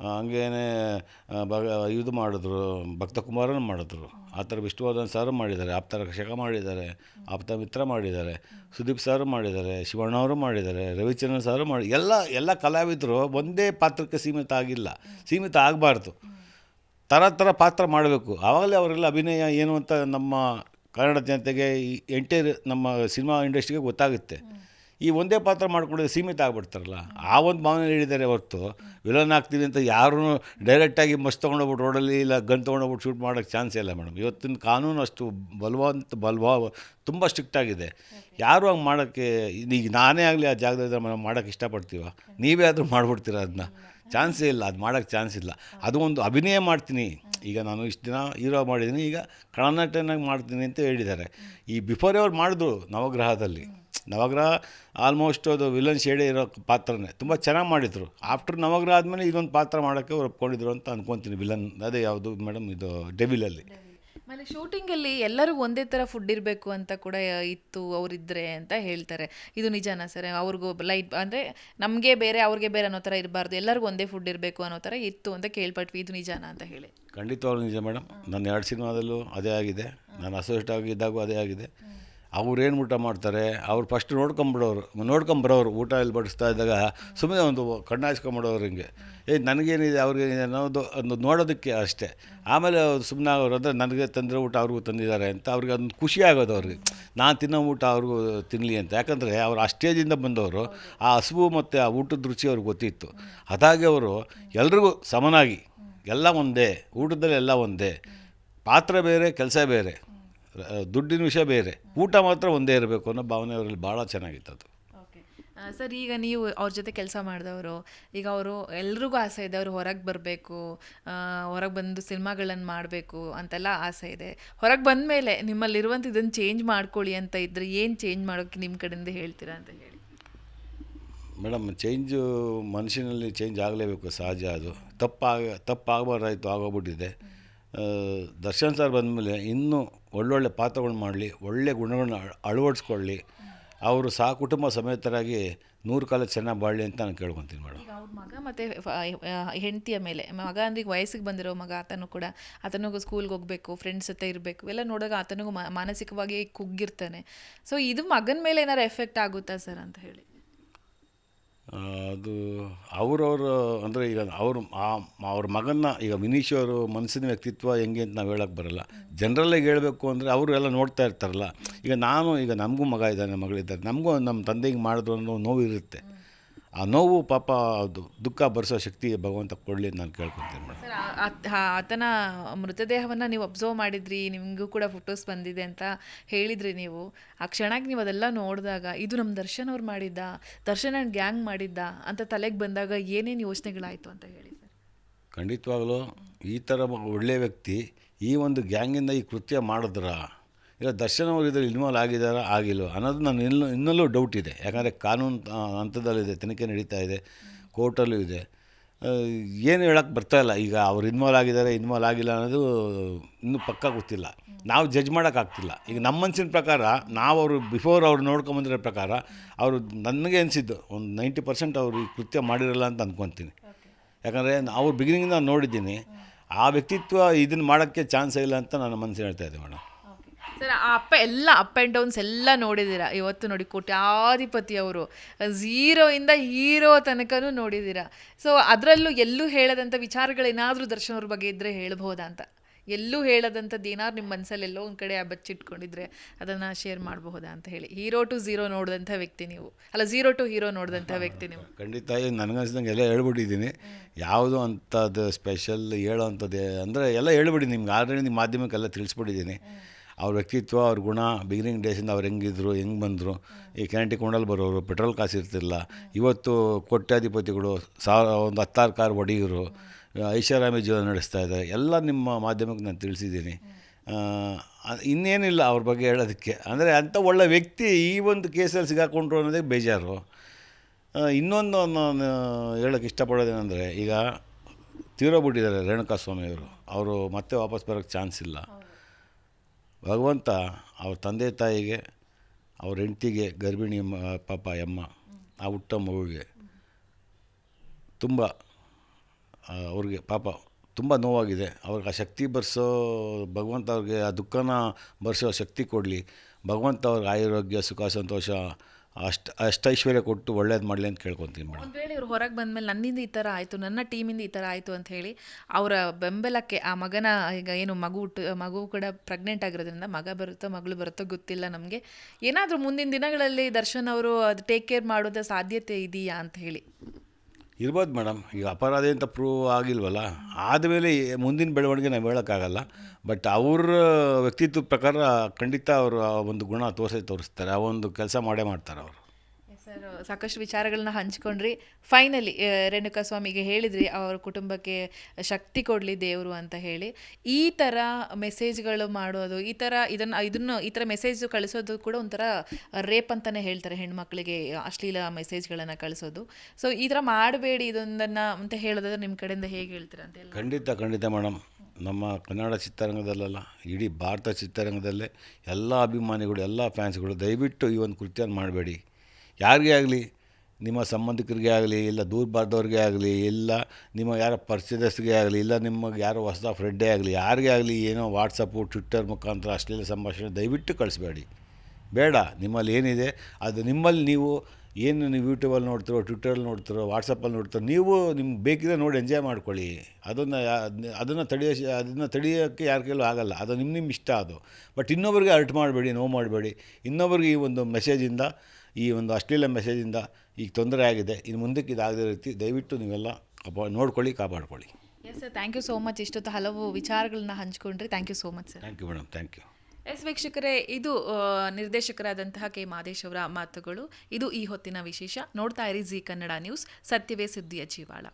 ಹಂಗೇನೆ ಭಗ, ಇದು ಮಾಡಿದ್ರು, ಭಕ್ತ ಕುಮಾರನ ಮಾಡಿದ್ರು. ಆ ಥರ ವಿಷ್ಣುವರ್ಧನ್ ಸಾರು ಮಾಡಿದ್ದಾರೆ. ಆಪ್ತರ ರಕ್ಷಕ ಮಾಡಿದ್ದಾರೆ. ಆಪ್ತ ಮಿತ್ರ ಮಾಡಿದ್ದಾರೆ. ಸುದೀಪ್ ಸಾರು ಮಾಡಿದ್ದಾರೆ. ಶಿವಣ್ಣ ಅವರು ಮಾಡಿದ್ದಾರೆ. ರವಿಚಂದ್ರನ್ ಸಾರು ಮಾಡಿ, ಎಲ್ಲ ಎಲ್ಲ ಕಲಾವಿದರು ಒಂದೇ ಪಾತ್ರಕ್ಕೆ ಸೀಮಿತ ಆಗಿಲ್ಲ. ಸೀಮಿತ ಆಗಬಾರ್ದು. ಥರ ಥರ ಪಾತ್ರ ಮಾಡಬೇಕು. ಆವಾಗಲೇ ಅವರೆಲ್ಲ ಅಭಿನಯ ಏನು ಅಂತ ನಮ್ಮ ಕನ್ನಡ ಜನತೆಗೆ ಈ ಎಂಟೈರ್ ನಮ್ಮ ಸಿನಿಮಾ ಇಂಡಸ್ಟ್ರಿಗೆ ಗೊತ್ತಾಗುತ್ತೆ. ಈ ಒಂದೇ ಪಾತ್ರ ಮಾಡ್ಕೊಂಡ್ರೆ ಸೀಮಿತ ಆಗ್ಬಿಡ್ತಾರಲ್ಲ? ಆ ಒಂದು ಭಾವನೆ ಹೇಳಿದ್ದಾರೆ ಹೊರತು. ವಿಲನ್ ಆಗ್ತೀವಿ ಅಂತ ಯಾರೂ ಡೈರೆಕ್ಟಾಗಿ ಮಸ್ತ್ ತೊಗೊಂಡೋಗ್ಬಿಟ್ಟು ರೋಡಲ್ಲಿ ಇಲ್ಲ ಗನ್ ತೊಗೊಂಡೋಗ್ಬಿಟ್ಟು ಶೂಟ್ ಮಾಡೋಕ್ಕೆ ಚಾನ್ಸ್ ಇಲ್ಲ ಮೇಡಮ್ ಇವತ್ತಿನ ಕಾನೂನು ಅಷ್ಟು ಬಲವಂತ, ಬಲ್ವ, ತುಂಬ ಸ್ಟ್ರಿಕ್ಟ್ ಆಗಿದೆ. ಯಾರು ಹಂಗೆ ಮಾಡೋಕ್ಕೆ, ಈಗ ನಾನೇ ಆಗಲಿ ಆ ಜಾಗದಲ್ಲಿ ನಾವು ಮಾಡೋಕ್ಕೆ ಇಷ್ಟಪಡ್ತೀವ? ನೀವೇ ಆದರೂ ಮಾಡ್ಬಿಡ್ತೀರ ಅದನ್ನ ಚಾನ್ಸೇ ಇಲ್ಲ. ಅದು ಮಾಡೋಕ್ಕೆ ಚಾನ್ಸ್ ಇಲ್ಲ. ಅದು ಒಂದು ಅಭಿನಯ ಮಾಡ್ತೀನಿ. ಈಗ ನಾನು ಇಷ್ಟು ದಿನ ಹೀರೋ ಮಾಡಿದ್ದೀನಿ, ಈಗ ಕಳನಟನಾಗಿ ಮಾಡ್ತೀನಿ ಅಂತ ಹೇಳಿದ್ದಾರೆ. ಈ ಬಿಫೋರ್ ಅವ್ರು ಮಾಡಿದ್ರು ನವಗ್ರಹದಲ್ಲಿ. ನವಗ್ರಹ ಆಲ್ಮೋಸ್ಟ್ ಅದು ವಿಲನ್ ಶೇಡೇ ಇರೋ ಪಾತ್ರನೇ. ತುಂಬ ಚೆನ್ನಾಗಿ ಮಾಡಿದರು. ಆಫ್ಟರ್ ನವಗ್ರಹ ಆದಮೇಲೆ ಇದೊಂದು ಪಾತ್ರ ಮಾಡೋಕ್ಕೆ ಅವ್ರು ಒಪ್ಕೊಂಡಿದ್ರು ಅಂತ ಅಂದ್ಕೊತೀನಿ ವಿಲನ್ ಅದೇ ಯಾವುದು ಮೇಡಮ್ ಇದು ಡೆವಿಲಲ್ಲಿ ಆಮೇಲೆ ಶೂಟಿಂಗಲ್ಲಿ ಎಲ್ಲರೂ ಒಂದೇ ಥರ ಫುಡ್ ಇರಬೇಕು ಅಂತ ಕೂಡ ಇತ್ತು ಅವರಿದ್ರೆ ಅಂತ ಹೇಳ್ತಾರೆ. ಇದು ನಿಜನಾ ಸರ್? ಅವ್ರಿಗೂ ಲೈಟ್ ಅಂದರೆ ನಮಗೆ ಬೇರೆ ಅವ್ರಿಗೆ ಬೇರೆ ಅನ್ನೋ ಥರ ಇರಬಾರ್ದು. ಎಲ್ಲರಿಗೂ ಒಂದೇ ಫುಡ್ ಇರಬೇಕು ಅನ್ನೋ ಥರ ಇತ್ತು ಅಂತ ಕೇಳ್ಪಟ್ವಿ. ಇದು ನಿಜಾನ ಅಂತ ಹೇಳಿ. ಖಂಡಿತವಾಗ್ಲೂ ನಿಜ ಮೇಡಮ್ ನನ್ನ ಎರಡು ಸಿನಿಮಾದಲ್ಲೂ ಅದೇ ಆಗಿದೆ. ನಾನು ಅಸೋಸಿಯೇಟ್ ಆಗಿದ್ದಾಗೂ ಅದೇ ಆಗಿದೆ. ಅವ್ರೇನು ಊಟ ಮಾಡ್ತಾರೆ? ಅವ್ರು ಫಸ್ಟ್ ನೋಡ್ಕೊಂಬಿಡೋರು, ನೋಡ್ಕೊಂಬರೋರು, ಊಟ ಇಲ್ಲಿ ಬಡಿಸ್ತಾ ಇದ್ದಾಗ ಸುಮ್ಮನೆ ಒಂದು ಕಣ್ಣಾಯಿಸ್ಕೊಂಬಿಡೋರು ಹಿಂಗೆ. ಏ, ನನಗೇನಿದೆ, ಅವ್ರಿಗೇನಿದೆ ಅನ್ನೋದು ಒಂದು ನೋಡೋದಕ್ಕೆ ಅಷ್ಟೇ. ಆಮೇಲೆ ಅವ್ರು ಸುಮ್ಮನೆ ಆಗೋರು ಅಂದರೆ ನನಗೆ ತಂದಿರೋ ಊಟ ಅವ್ರಿಗೂ ತಂದಿದ್ದಾರೆ ಅಂತ ಅವ್ರಿಗೆ ಅದೊಂದು ಖುಷಿ ಆಗೋದು ಅವ್ರಿಗೆ. ನಾನು ತಿನ್ನೋ ಊಟ ಅವ್ರಿಗೂ ತಿನ್ನಲಿ ಅಂತ. ಯಾಕಂದರೆ ಅವ್ರು ಆ ಸ್ಟೇಜಿಂದ ಬಂದವರು, ಆ ಹಸುವು ಮತ್ತು ಆ ಊಟದ ರುಚಿ ಅವ್ರಿಗೆ ಗೊತ್ತಿತ್ತು. ಅದಾಗಿ ಅವರು ಎಲ್ರಿಗೂ ಸಮನಾಗಿ, ಎಲ್ಲ ಒಂದೇ, ಊಟದಲ್ಲಿ ಎಲ್ಲ ಒಂದೇ, ಪಾತ್ರ ಬೇರೆ, ಕೆಲಸ ಬೇರೆ. ದುಡ್ಡಿನ ವಿಷಯ ಬೇರೆ. ಊಟ ಮಾತ್ರ ಒಂದೇ ಇರಬೇಕು ಅನ್ನೋ ಭಾವನೆ ಅವರಲ್ಲಿ ಭಾಳ ಚೆನ್ನಾಗಿತ್ತು ಅದು. ಓಕೆ. ಸರ್ ಈಗ ನೀವು ಅವ್ರ ಜೊತೆ ಕೆಲಸ ಮಾಡಿದವರು ಈಗ ಅವರು ಎಲ್ರಿಗೂ ಆಸೆ ಇದೆ ಅವರು ಹೊರಗೆ ಬರಬೇಕು ಹೊರಗೆ ಬಂದು ಸಿನಿಮಾಗಳನ್ನು ಮಾಡಬೇಕು ಅಂತೆಲ್ಲ ಆಸೆ ಇದೆ. ಹೊರಗೆ ಬಂದ ಮೇಲೆ ನಿಮ್ಮಲ್ಲಿರುವಂಥ ಇದನ್ನು ಚೇಂಜ್ ಮಾಡ್ಕೊಳ್ಳಿ ಅಂತ ಇದ್ದರೆ ಏನು ಚೇಂಜ್ ಮಾಡೋಕ್ಕೆ ನಿಮ್ಮ ಕಡೆಯಿಂದ ಹೇಳ್ತೀರಾ ಅಂತ ಹೇಳಿ. ಮೇಡಮ್ ಚೇಂಜು ಮನುಷ್ಯನಲ್ಲಿ ಚೇಂಜ್ ಆಗಲೇಬೇಕು ಸಹಜ ಅದು. ತಪ್ಪಾಗ ತಪ್ಪಾಗಬಾರ್ದಾಯ್ತು ಆಗೋಗ್ಬಿಟ್ಟಿದೆ. ದರ್ಶನ್ ಸರ್ ಬಂದಮೇಲೆ ಇನ್ನೂ ಒಳ್ಳೊಳ್ಳೆ ಪಾತ್ರಗಳು ಮಾಡಲಿ, ಒಳ್ಳೆ ಗುಣಗಳನ್ನ ಅಳ- ಅಳವಡಿಸ್ಕೊಳ್ಳಿ. ಅವರು ಸಹ ಕುಟುಂಬ ಸಮೇತರಾಗಿ ನೂರು ಕಾಲ ಚೆನ್ನಾಗಿ ಬಾಳಲಿ ಅಂತ ನಾನು ಕೇಳ್ಕೊತೀನಿ ಮೇಡಮ್. ಅವ್ರ ಮಗ ಮತ್ತು ಹೆಂಡತಿಯ ಮೇಲೆ, ಮಗ ಅಂದ್ರೆ ವಯಸ್ಸಿಗೆ ಬಂದಿರೋ ಮಗ ಆತನು ಕೂಡ, ಆತನಿಗೂ ಸ್ಕೂಲ್ಗೆ ಹೋಗಬೇಕು ಫ್ರೆಂಡ್ಸ್ ಜೊತೆ ಇರಬೇಕು ಎಲ್ಲ ನೋಡೋಕೆ ಆತನಿಗೂ ಮಾನಸಿಕವಾಗಿ ಕುಗ್ಗಿರ್ತಾನೆ. ಸೊ ಇದು ಮಗನ ಮೇಲೆ ಏನಾರು ಎಫೆಕ್ಟ್ ಆಗುತ್ತಾ ಸರ್ ಅಂತ ಹೇಳಿ? ಅದು ಅವರವರು, ಅಂದರೆ ಈಗ ಅವರು, ಆ, ಅವ್ರ ಮಗನ್ನ ಈಗ ವಿನೀಶ್ ಅವರು ಮನಸ್ಸಿನ ವ್ಯಕ್ತಿತ್ವ ಹೆಂಗೆ ಅಂತ ನಾವು ಹೇಳೋಕ್ಕೆ ಬರಲ್ಲ. ಜನರಲ್ಲಾಗಿ ಹೇಳಬೇಕು ಅಂದರೆ ಅವರು ಎಲ್ಲ ನೋಡ್ತಾ ಇರ್ತಾರಲ್ಲ. ಈಗ ನಾನು, ಈಗ ನಮಗೂ ಮಗ ಇದ್ದಾನೆ, ಮಗಳಿದ್ದಾರೆ. ನಮಗೂ ನಮ್ಮ ತಂದೆಗೆ ಮಾಡಿದ್ರು ಅನ್ನೋ ನೋವು ಇರುತ್ತೆ. ಆ ನೋವು ಪಾಪ ಅದು ದುಃಖ ಭರಿಸೋ ಶಕ್ತಿ ಭಗವಂತ ಕೊಡಲಿ ಅಂತ ನಾನು ಕೇಳ್ಕೊತೀನಿ ಮೇಡಮ್. ಸರ್ ಆ- ಆತ್- ಆ- ಆತನ ಮೃತದೇಹವನ್ನು ನೀವು ಅಬ್ಸರ್ವ್ ಮಾಡಿದ್ರಿ ನಿಮಗೂ ಕೂಡ ಫೋಟೋಸ್ ಬಂದಿದೆ ಅಂತ ಹೇಳಿದ್ರಿ ನೀವು. ಆ ಕ್ಷಣಕ್ಕೆ ನೀವು ಅದೆಲ್ಲ ನೋಡಿದಾಗ ಇದು ನಮ್ಮ ದರ್ಶನ್ ಅವ್ರು ಮಾಡಿದ್ದ ದರ್ಶನ್ ಆ್ಯಂಡ್ ಗ್ಯಾಂಗ್ ಮಾಡಿದ್ದ ಅಂತ ತಲೆಗೆ ಬಂದಾಗ ಏನೇನು ಯೋಚನೆಗಳಾಯಿತು ಅಂತ ಹೇಳಿ ಸರ್? ಖಂಡಿತವಾಗಲೂ ಈ ಥರ ಒಳ್ಳೆಯ ವ್ಯಕ್ತಿ ಈ ಒಂದು ಗ್ಯಾಂಗಿಂದ ಈ ಕೃತ್ಯ ಮಾಡಿದ್ರ? ಇಲ್ಲ, ದರ್ಶನ್ ಅವರು ಇದ್ರಲ್ಲಿ ಇನ್ವಾಲ್ವ್ ಆಗಿದ್ದಾರಾ? ಆಗಿಲ್ವ? ಅನ್ನೋದು ನಾನು ಇನ್ನೂ, ಇನ್ನಲ್ಲೂ ಡೌಟ್ ಇದೆ. ಯಾಕಂದರೆ ಕಾನೂನು ಹಂತದಲ್ಲಿದೆ, ತನಿಖೆ ನಡೀತಾ ಇದೆ, ಕೋರ್ಟಲ್ಲೂ ಇದೆ. ಏನು ಹೇಳೋಕ್ಕೆ ಇಲ್ಲ. ಈಗ ಅವ್ರು ಇನ್ವಾಲ್ವ್ ಆಗಿದ್ದಾರೆ, ಇನ್ವಾಲ್ವ್ ಆಗಿಲ್ಲ ಅನ್ನೋದು ಇನ್ನೂ ಪಕ್ಕ ಗೊತ್ತಿಲ್ಲ. ನಾವು ಜಡ್ಜ್ ಮಾಡೋಕ್ಕಾಗ್ತಿಲ್ಲ ಈಗ ನಮ್ಮ ಮನಸ್ಸಿನ ಪ್ರಕಾರ, ನಾವು ಅವರು ಬಿಫೋರ್ ಅವ್ರು ನೋಡ್ಕೊಂಬಂದಿರೋ ಪ್ರಕಾರ, ಅವರು ನನಗೆ ಅನಿಸಿದ್ದು, ಒಂದು ನೈಂಟಿ ಪರ್ಸೆಂಟ್ ಅವರು ಈ ಕೃತ್ಯ ಮಾಡಿರಲ್ಲ ಅಂತ ಅಂದ್ಕೊತೀನಿ ಯಾಕಂದರೆ ಅವ್ರು ಬಿಗಿನಿಂಗ್ ನಾನು ನೋಡಿದ್ದೀನಿ. ಆ ವ್ಯಕ್ತಿತ್ವ ಇದನ್ನು ಮಾಡೋಕ್ಕೆ ಚಾನ್ಸ್ ಇಲ್ಲ ಅಂತ ನನ್ನ ಮನಸ್ಸು ಹೇಳ್ತಾ ಇದ್ದೆ ಮೇಡಮ್ ಸರ್ ಆ ಅಪ್ಪ ಎಲ್ಲ ಅಪ್ ಆ್ಯಂಡ್ ಡೌನ್ಸ್ ಎಲ್ಲ ನೋಡಿದ್ದೀರಾ? ಇವತ್ತು ನೋಡಿ ಕೋಟ್ಯಾಧಿಪತಿ ಅವರು ಝೀರೋಯಿಂದ ಹೀರೋ ತನಕನೂ ನೋಡಿದ್ದೀರಾ? ಸೊ ಅದರಲ್ಲೂ ಎಲ್ಲೂ ಹೇಳದಂಥ ವಿಚಾರಗಳೇನಾದರೂ ದರ್ಶನ್ ಅವ್ರ ಬಗ್ಗೆ ಇದ್ದರೆ ಹೇಳ್ಬೋದಾ ಅಂತ? ಎಲ್ಲೂ ಹೇಳದಂಥದ್ದು ಏನಾದ್ರು ನಿಮ್ಮ ಮನಸ್ಸಲ್ಲಿ ಎಲ್ಲೋ ಒಂದು ಕಡೆ ಬಚ್ಚಿಟ್ಕೊಂಡಿದ್ರೆ ಅದನ್ನು ಶೇರ್ ಮಾಡಬಹುದಾ ಅಂತ ಹೇಳಿ. ಹೀರೋ ಟು ಝೀರೋ ನೋಡಿದಂಥ ವ್ಯಕ್ತಿ ನೀವು. ಅಲ್ಲ ಝೀರೋ ಟು ಹೀರೋ ನೋಡಿದಂಥ ವ್ಯಕ್ತಿ ನೀವು. ಖಂಡಿತ. ನನಗನ್ಸ್ದಂಗೆ ನನಗನ್ಸಿದಂಗೆ ಎಲ್ಲ ಹೇಳ್ಬಿಟ್ಟಿದ್ದೀನಿ. ಯಾವುದು ಅಂಥದ್ದು ಸ್ಪೆಷಲ್ ಹೇಳೋ ಅಂಥದ್ದು ಅಂದರೆ ಎಲ್ಲ ಹೇಳ್ಬಿಡಿ ನಿಮ್ಗೆ. ಆಲ್ರೆಡಿ ನಿಮ್ಮ ಮಾಧ್ಯಮಕ್ಕೆಲ್ಲ ತಿಳಿಸ್ಬಿಟ್ಟಿದ್ದೀನಿ. ಅವ್ರ ವ್ಯಕ್ತಿತ್ವ, ಅವ್ರ ಗುಣ ಬಿಗಿನಿಂಗ್ ಡೇಸಿಂದ ಅವ್ರು ಹೆಂಗಿದ್ರು, ಹೆಂಗೆ ಬಂದರು, ಈ ಕ್ಯಾಂಟಿ ಕೊಂಡಲ್ಲಿ ಬರೋರು ಪೆಟ್ರೋಲ್ ಕಾಸು ಇರ್ತಿಲ್ಲ ಇವತ್ತು ಕೋಟ್ಯಾಧಿಪತಿಗಳು ಸಾವಿರ ಒಂದು ಹತ್ತಾರು ಕಾರ್ ಒಡೆಯರು, ಐಷಾರಾಮಿ ಜೀವನ ನಡೆಸ್ತಾ ಇದ್ದಾರೆ. ಎಲ್ಲ ನಿಮ್ಮ ಮಾಧ್ಯಮಕ್ಕೆ ನಾನು ತಿಳಿಸಿದ್ದೀನಿ. ಇನ್ನೇನಿಲ್ಲ ಅವ್ರ ಬಗ್ಗೆ ಹೇಳೋದಕ್ಕೆ. ಅಂದರೆ ಅಂಥ ಒಳ್ಳೆ ವ್ಯಕ್ತಿ ಈ ಒಂದು ಕೇಸಲ್ಲಿ ಸಿಗಾಕೊಂಡ್ರು ಅನ್ನೋದಕ್ಕೆ ಬೇಜಾರು. ಇನ್ನೊಂದು ನಾನು ಹೇಳೋಕ್ಕೆ ಇಷ್ಟಪಡೋದೇನೆಂದರೆ, ಈಗ ತೀರೋಗ್ಬಿಟ್ಟಿದ್ದಾರೆ ರೇಣುಕಾ ಸ್ವಾಮಿಯವರು ಅವರು ಮತ್ತೆ ವಾಪಸ್ ಬರೋಕ್ಕೆ ಚಾನ್ಸ್ ಇಲ್ಲ. ಭಗವಂತ ಅವ್ರ ತಂದೆ ತಾಯಿಗೆ, ಅವ್ರ ಹೆಂಡತಿಗೆ ಗರ್ಭಿಣಿ ಪಾಪ ಎಮ್ಮ ಆ ಹುಟ್ಟ ಮಗುವಿಗೆ ತುಂಬ ಅವ್ರಿಗೆ ಪಾಪ ತುಂಬ ನೋವಾಗಿದೆ. ಅವ್ರಿಗೆ ಆ ಶಕ್ತಿ ಬರೆಸೋ, ಭಗವಂತ ಅವ್ರಿಗೆ ಆ ದುಃಖನ ಬರ್ಸೋ ಶಕ್ತಿ ಕೊಡಲಿ. ಭಗವಂತ ಅವ್ರಿಗೆ ಆರೋಗ್ಯ, ಸುಖ, ಸಂತೋಷ ಅಷ್ಟು ಐಶ್ವರ್ಯ ಕೊಟ್ಟು ಒಳ್ಳೇದು ಮಾಡಲಿ ಅಂತ ಕೇಳ್ಕೊತೀನಿ ಮೇಡಮ್. ಒಂದು ವೇಳೆ ಇವ್ರು ಹೊರಗೆ ಬಂದಮೇಲೆ ನನ್ನಿಂದ ಈ ಥರ ಆಯಿತು, ನನ್ನ ಟೀಮಿಂದ ಈ ಥರ ಆಯಿತು ಅಂತ ಹೇಳಿ ಅವರ ಬೆಂಬಲಕ್ಕೆ ಆ ಮಗನ ಈಗ ಏನು ಮಗು ಹುಟ್ಟು, ಮಗು ಕೂಡ ಪ್ರೆಗ್ನೆಂಟ್ ಆಗಿರೋದ್ರಿಂದ ಮಗ ಬರುತ್ತೋ, ಮಗಳು ಬರುತ್ತೋ ಗೊತ್ತಿಲ್ಲ ನಮಗೆ. ಏನಾದರೂ ಮುಂದಿನ ದಿನಗಳಲ್ಲಿ ದರ್ಶನ್ ಅವರು ಅದು ಟೇಕ್ ಕೇರ್ ಮಾಡೋದ ಸಾಧ್ಯತೆ ಇದೆಯಾ ಅಂತ ಹೇಳಿ. ಇರ್ಬೋದು ಮೇಡಮ್. ಈಗ ಅಪರಾಧ ಅಂತ ಪ್ರೂವ್ ಆಗಿಲ್ವಲ್ಲ ಆದಮೇಲೆ ಮುಂದಿನ ಬೆಳವಣಿಗೆ ನಾವು ಹೇಳೋಕ್ಕಾಗಲ್ಲ. ಬಟ್ ಅವ್ರ ವ್ಯಕ್ತಿತ್ವದ ಪ್ರಕಾರ ಖಂಡಿತ ಅವರು ಆ ಒಂದು ಗುಣ ತೋರಿಸಿ ತೋರಿಸ್ತಾರೆ. ಆ ಒಂದು ಕೆಲಸ ಮಾಡೇ ಮಾಡ್ತಾರೆ ಅವರು. ಸರ್, ಸಾಕಷ್ಟು ವಿಚಾರಗಳನ್ನ ಹಂಚ್ಕೊಂಡ್ರಿ. ಫೈನಲಿ ರೇಣುಕಾ ಸ್ವಾಮಿಗೆ ಹೇಳಿದ್ರಿ, ಅವ್ರ ಕುಟುಂಬಕ್ಕೆ ಶಕ್ತಿ ಕೊಡಲಿ ದೇವರು ಅಂತ ಹೇಳಿ. ಈ ಥರ ಮೆಸೇಜ್ಗಳು ಮಾಡೋದು, ಈ ಥರ ಇದನ್ನು ಇದನ್ನು, ಈ ಥರ ಮೆಸೇಜ್ ಕಳಿಸೋದು ಕೂಡ ಒಂಥರ ರೇಪ್ ಅಂತಲೇ ಹೇಳ್ತಾರೆ ಹೆಣ್ಮಕ್ಳಿಗೆ, ಅಶ್ಲೀಲ ಮೆಸೇಜ್ಗಳನ್ನು ಕಳಿಸೋದು. ಸೊ ಈ ಥರ ಮಾಡಬೇಡಿ ಇದೊಂದನ್ನು ಅಂತ ಹೇಳೋದಾದ್ರೆ ನಿಮ್ಮ ಕಡೆಯಿಂದ ಹೇಗೆ ಹೇಳ್ತೀರಾ ಅಂತ ಹೇಳಿ. ಖಂಡಿತ ಖಂಡಿತ ಮೇಡಮ್. ನಮ್ಮ ಕನ್ನಡ ಚಿತ್ರರಂಗದಲ್ಲ ಇಡೀ ಭಾರತ ಚಿತ್ರರಂಗದಲ್ಲೇ ಎಲ್ಲ ಅಭಿಮಾನಿಗಳು, ಎಲ್ಲ ಫ್ಯಾನ್ಸ್ಗಳು ದಯವಿಟ್ಟು ಈ ಒಂದು ಕೃತ್ಯ ಮಾಡಬೇಡಿ. ಯಾರಿಗೇ ಆಗಲಿ, ನಿಮ್ಮ ಸಂಬಂಧಿಕರಿಗೆ ಆಗಲಿ, ಇಲ್ಲ ದೂರ ಬಾರ್ದವ್ರಿಗೆ ಆಗಲಿ, ಇಲ್ಲ ನಿಮ್ಮ ಯಾರ ಪರಿಚಯದಸ್ರಿಗೆ ಆಗಲಿ, ಇಲ್ಲ ನಿಮಗೆ ಯಾರೋ ಹೊಸ ಫ್ರೆಂಡೇ ಆಗಲಿ, ಯಾರಿಗೇ ಆಗಲಿ ಏನೋ ವಾಟ್ಸಪ್ಪು ಟ್ವಿಟ್ಟರ್ ಮುಖಾಂತರ ಅಶ್ಲೀಲ ಸಂಭಾಷಣೆ ದಯವಿಟ್ಟು ಕಳಿಸ್ಬೇಡಿ. ಬೇಡ, ನಿಮ್ಮಲ್ಲಿ ಏನಿದೆ, ಅದು ನಿಮ್ಮಲ್ಲಿ ನೀವು ಏನು ನೀವು ಯೂಟ್ಯೂಬಲ್ಲಿ ನೋಡ್ತಿರೋ ಟ್ವಿಟ್ಟರಲ್ಲಿ ನೋಡ್ತಿರೋ ವಾಟ್ಸಪ್ಪಲ್ಲಿ ನೋಡ್ತಿರೋ, ನೀವು ನಿಮ್ಗೆ ಬೇಕಿದ್ರೆ ನೋಡಿ ಎಂಜಾಯ್ ಮಾಡ್ಕೊಳ್ಳಿ. ಅದನ್ನು ಅದನ್ನು ತಡೆಯೋ ಅದನ್ನು ತಡೆಯೋಕ್ಕೆ ಯಾರ ಕೈಲೂ ಆಗಲ್ಲ, ಅದು ನಿಮ್ಮ ನಿಮ್ಮ ಇಷ್ಟ ಅದು. ಬಟ್ ಇನ್ನೊಬ್ರಿಗೆ ಅರ್ಟ್ ಮಾಡಬೇಡಿ ನೋವು ಮಾಡಬೇಡಿ. ಇನ್ನೊಬ್ರಿಗೆ ಈ ಒಂದು ಮೆಸೇಜಿಂದ ಈ ಒಂದು ಅಶ್ಲೀಲ ಮೆಸೇಜಿಂದ ಈಗ ತೊಂದರೆ ಆಗಿದೆ. ಇನ್ನು ಮುಂದಕ್ಕೆ ಇದಾಗದೇ ರೀತಿ ದಯವಿಟ್ಟು ನೀವೆಲ್ಲ ಕಾಪಾ ನೋಡ್ಕೊಳ್ಳಿ ಕಾಪಾಡ್ಕೊಳ್ಳಿ. Yes sir thank you so much ಇಷ್ಟೊತ್ತು ಹಲವು ವಿಚಾರಗಳನ್ನ ಹಂಚ್ಕೊಂಡ್ರಿ. Thank you so much sir thank you madam thank you yes ವೀಕ್ಷಕರೇ ಇದು ನಿರ್ದೇಶಕರಾದಂತಹ ಕೆ. ಮಾದೇಶ್ ಅವರ ಮಾತುಗಳು. ಇದು ಈ ಹೊತ್ತಿನ ವಿಶೇಷ. ನೋಡ್ತಾ ಇರಿ ಜಿ ಕನ್ನಡ ನ್ಯೂಸ್. ಸತ್ಯವೇ ಸುದ್ದಿಯ ಜೀವಾಳ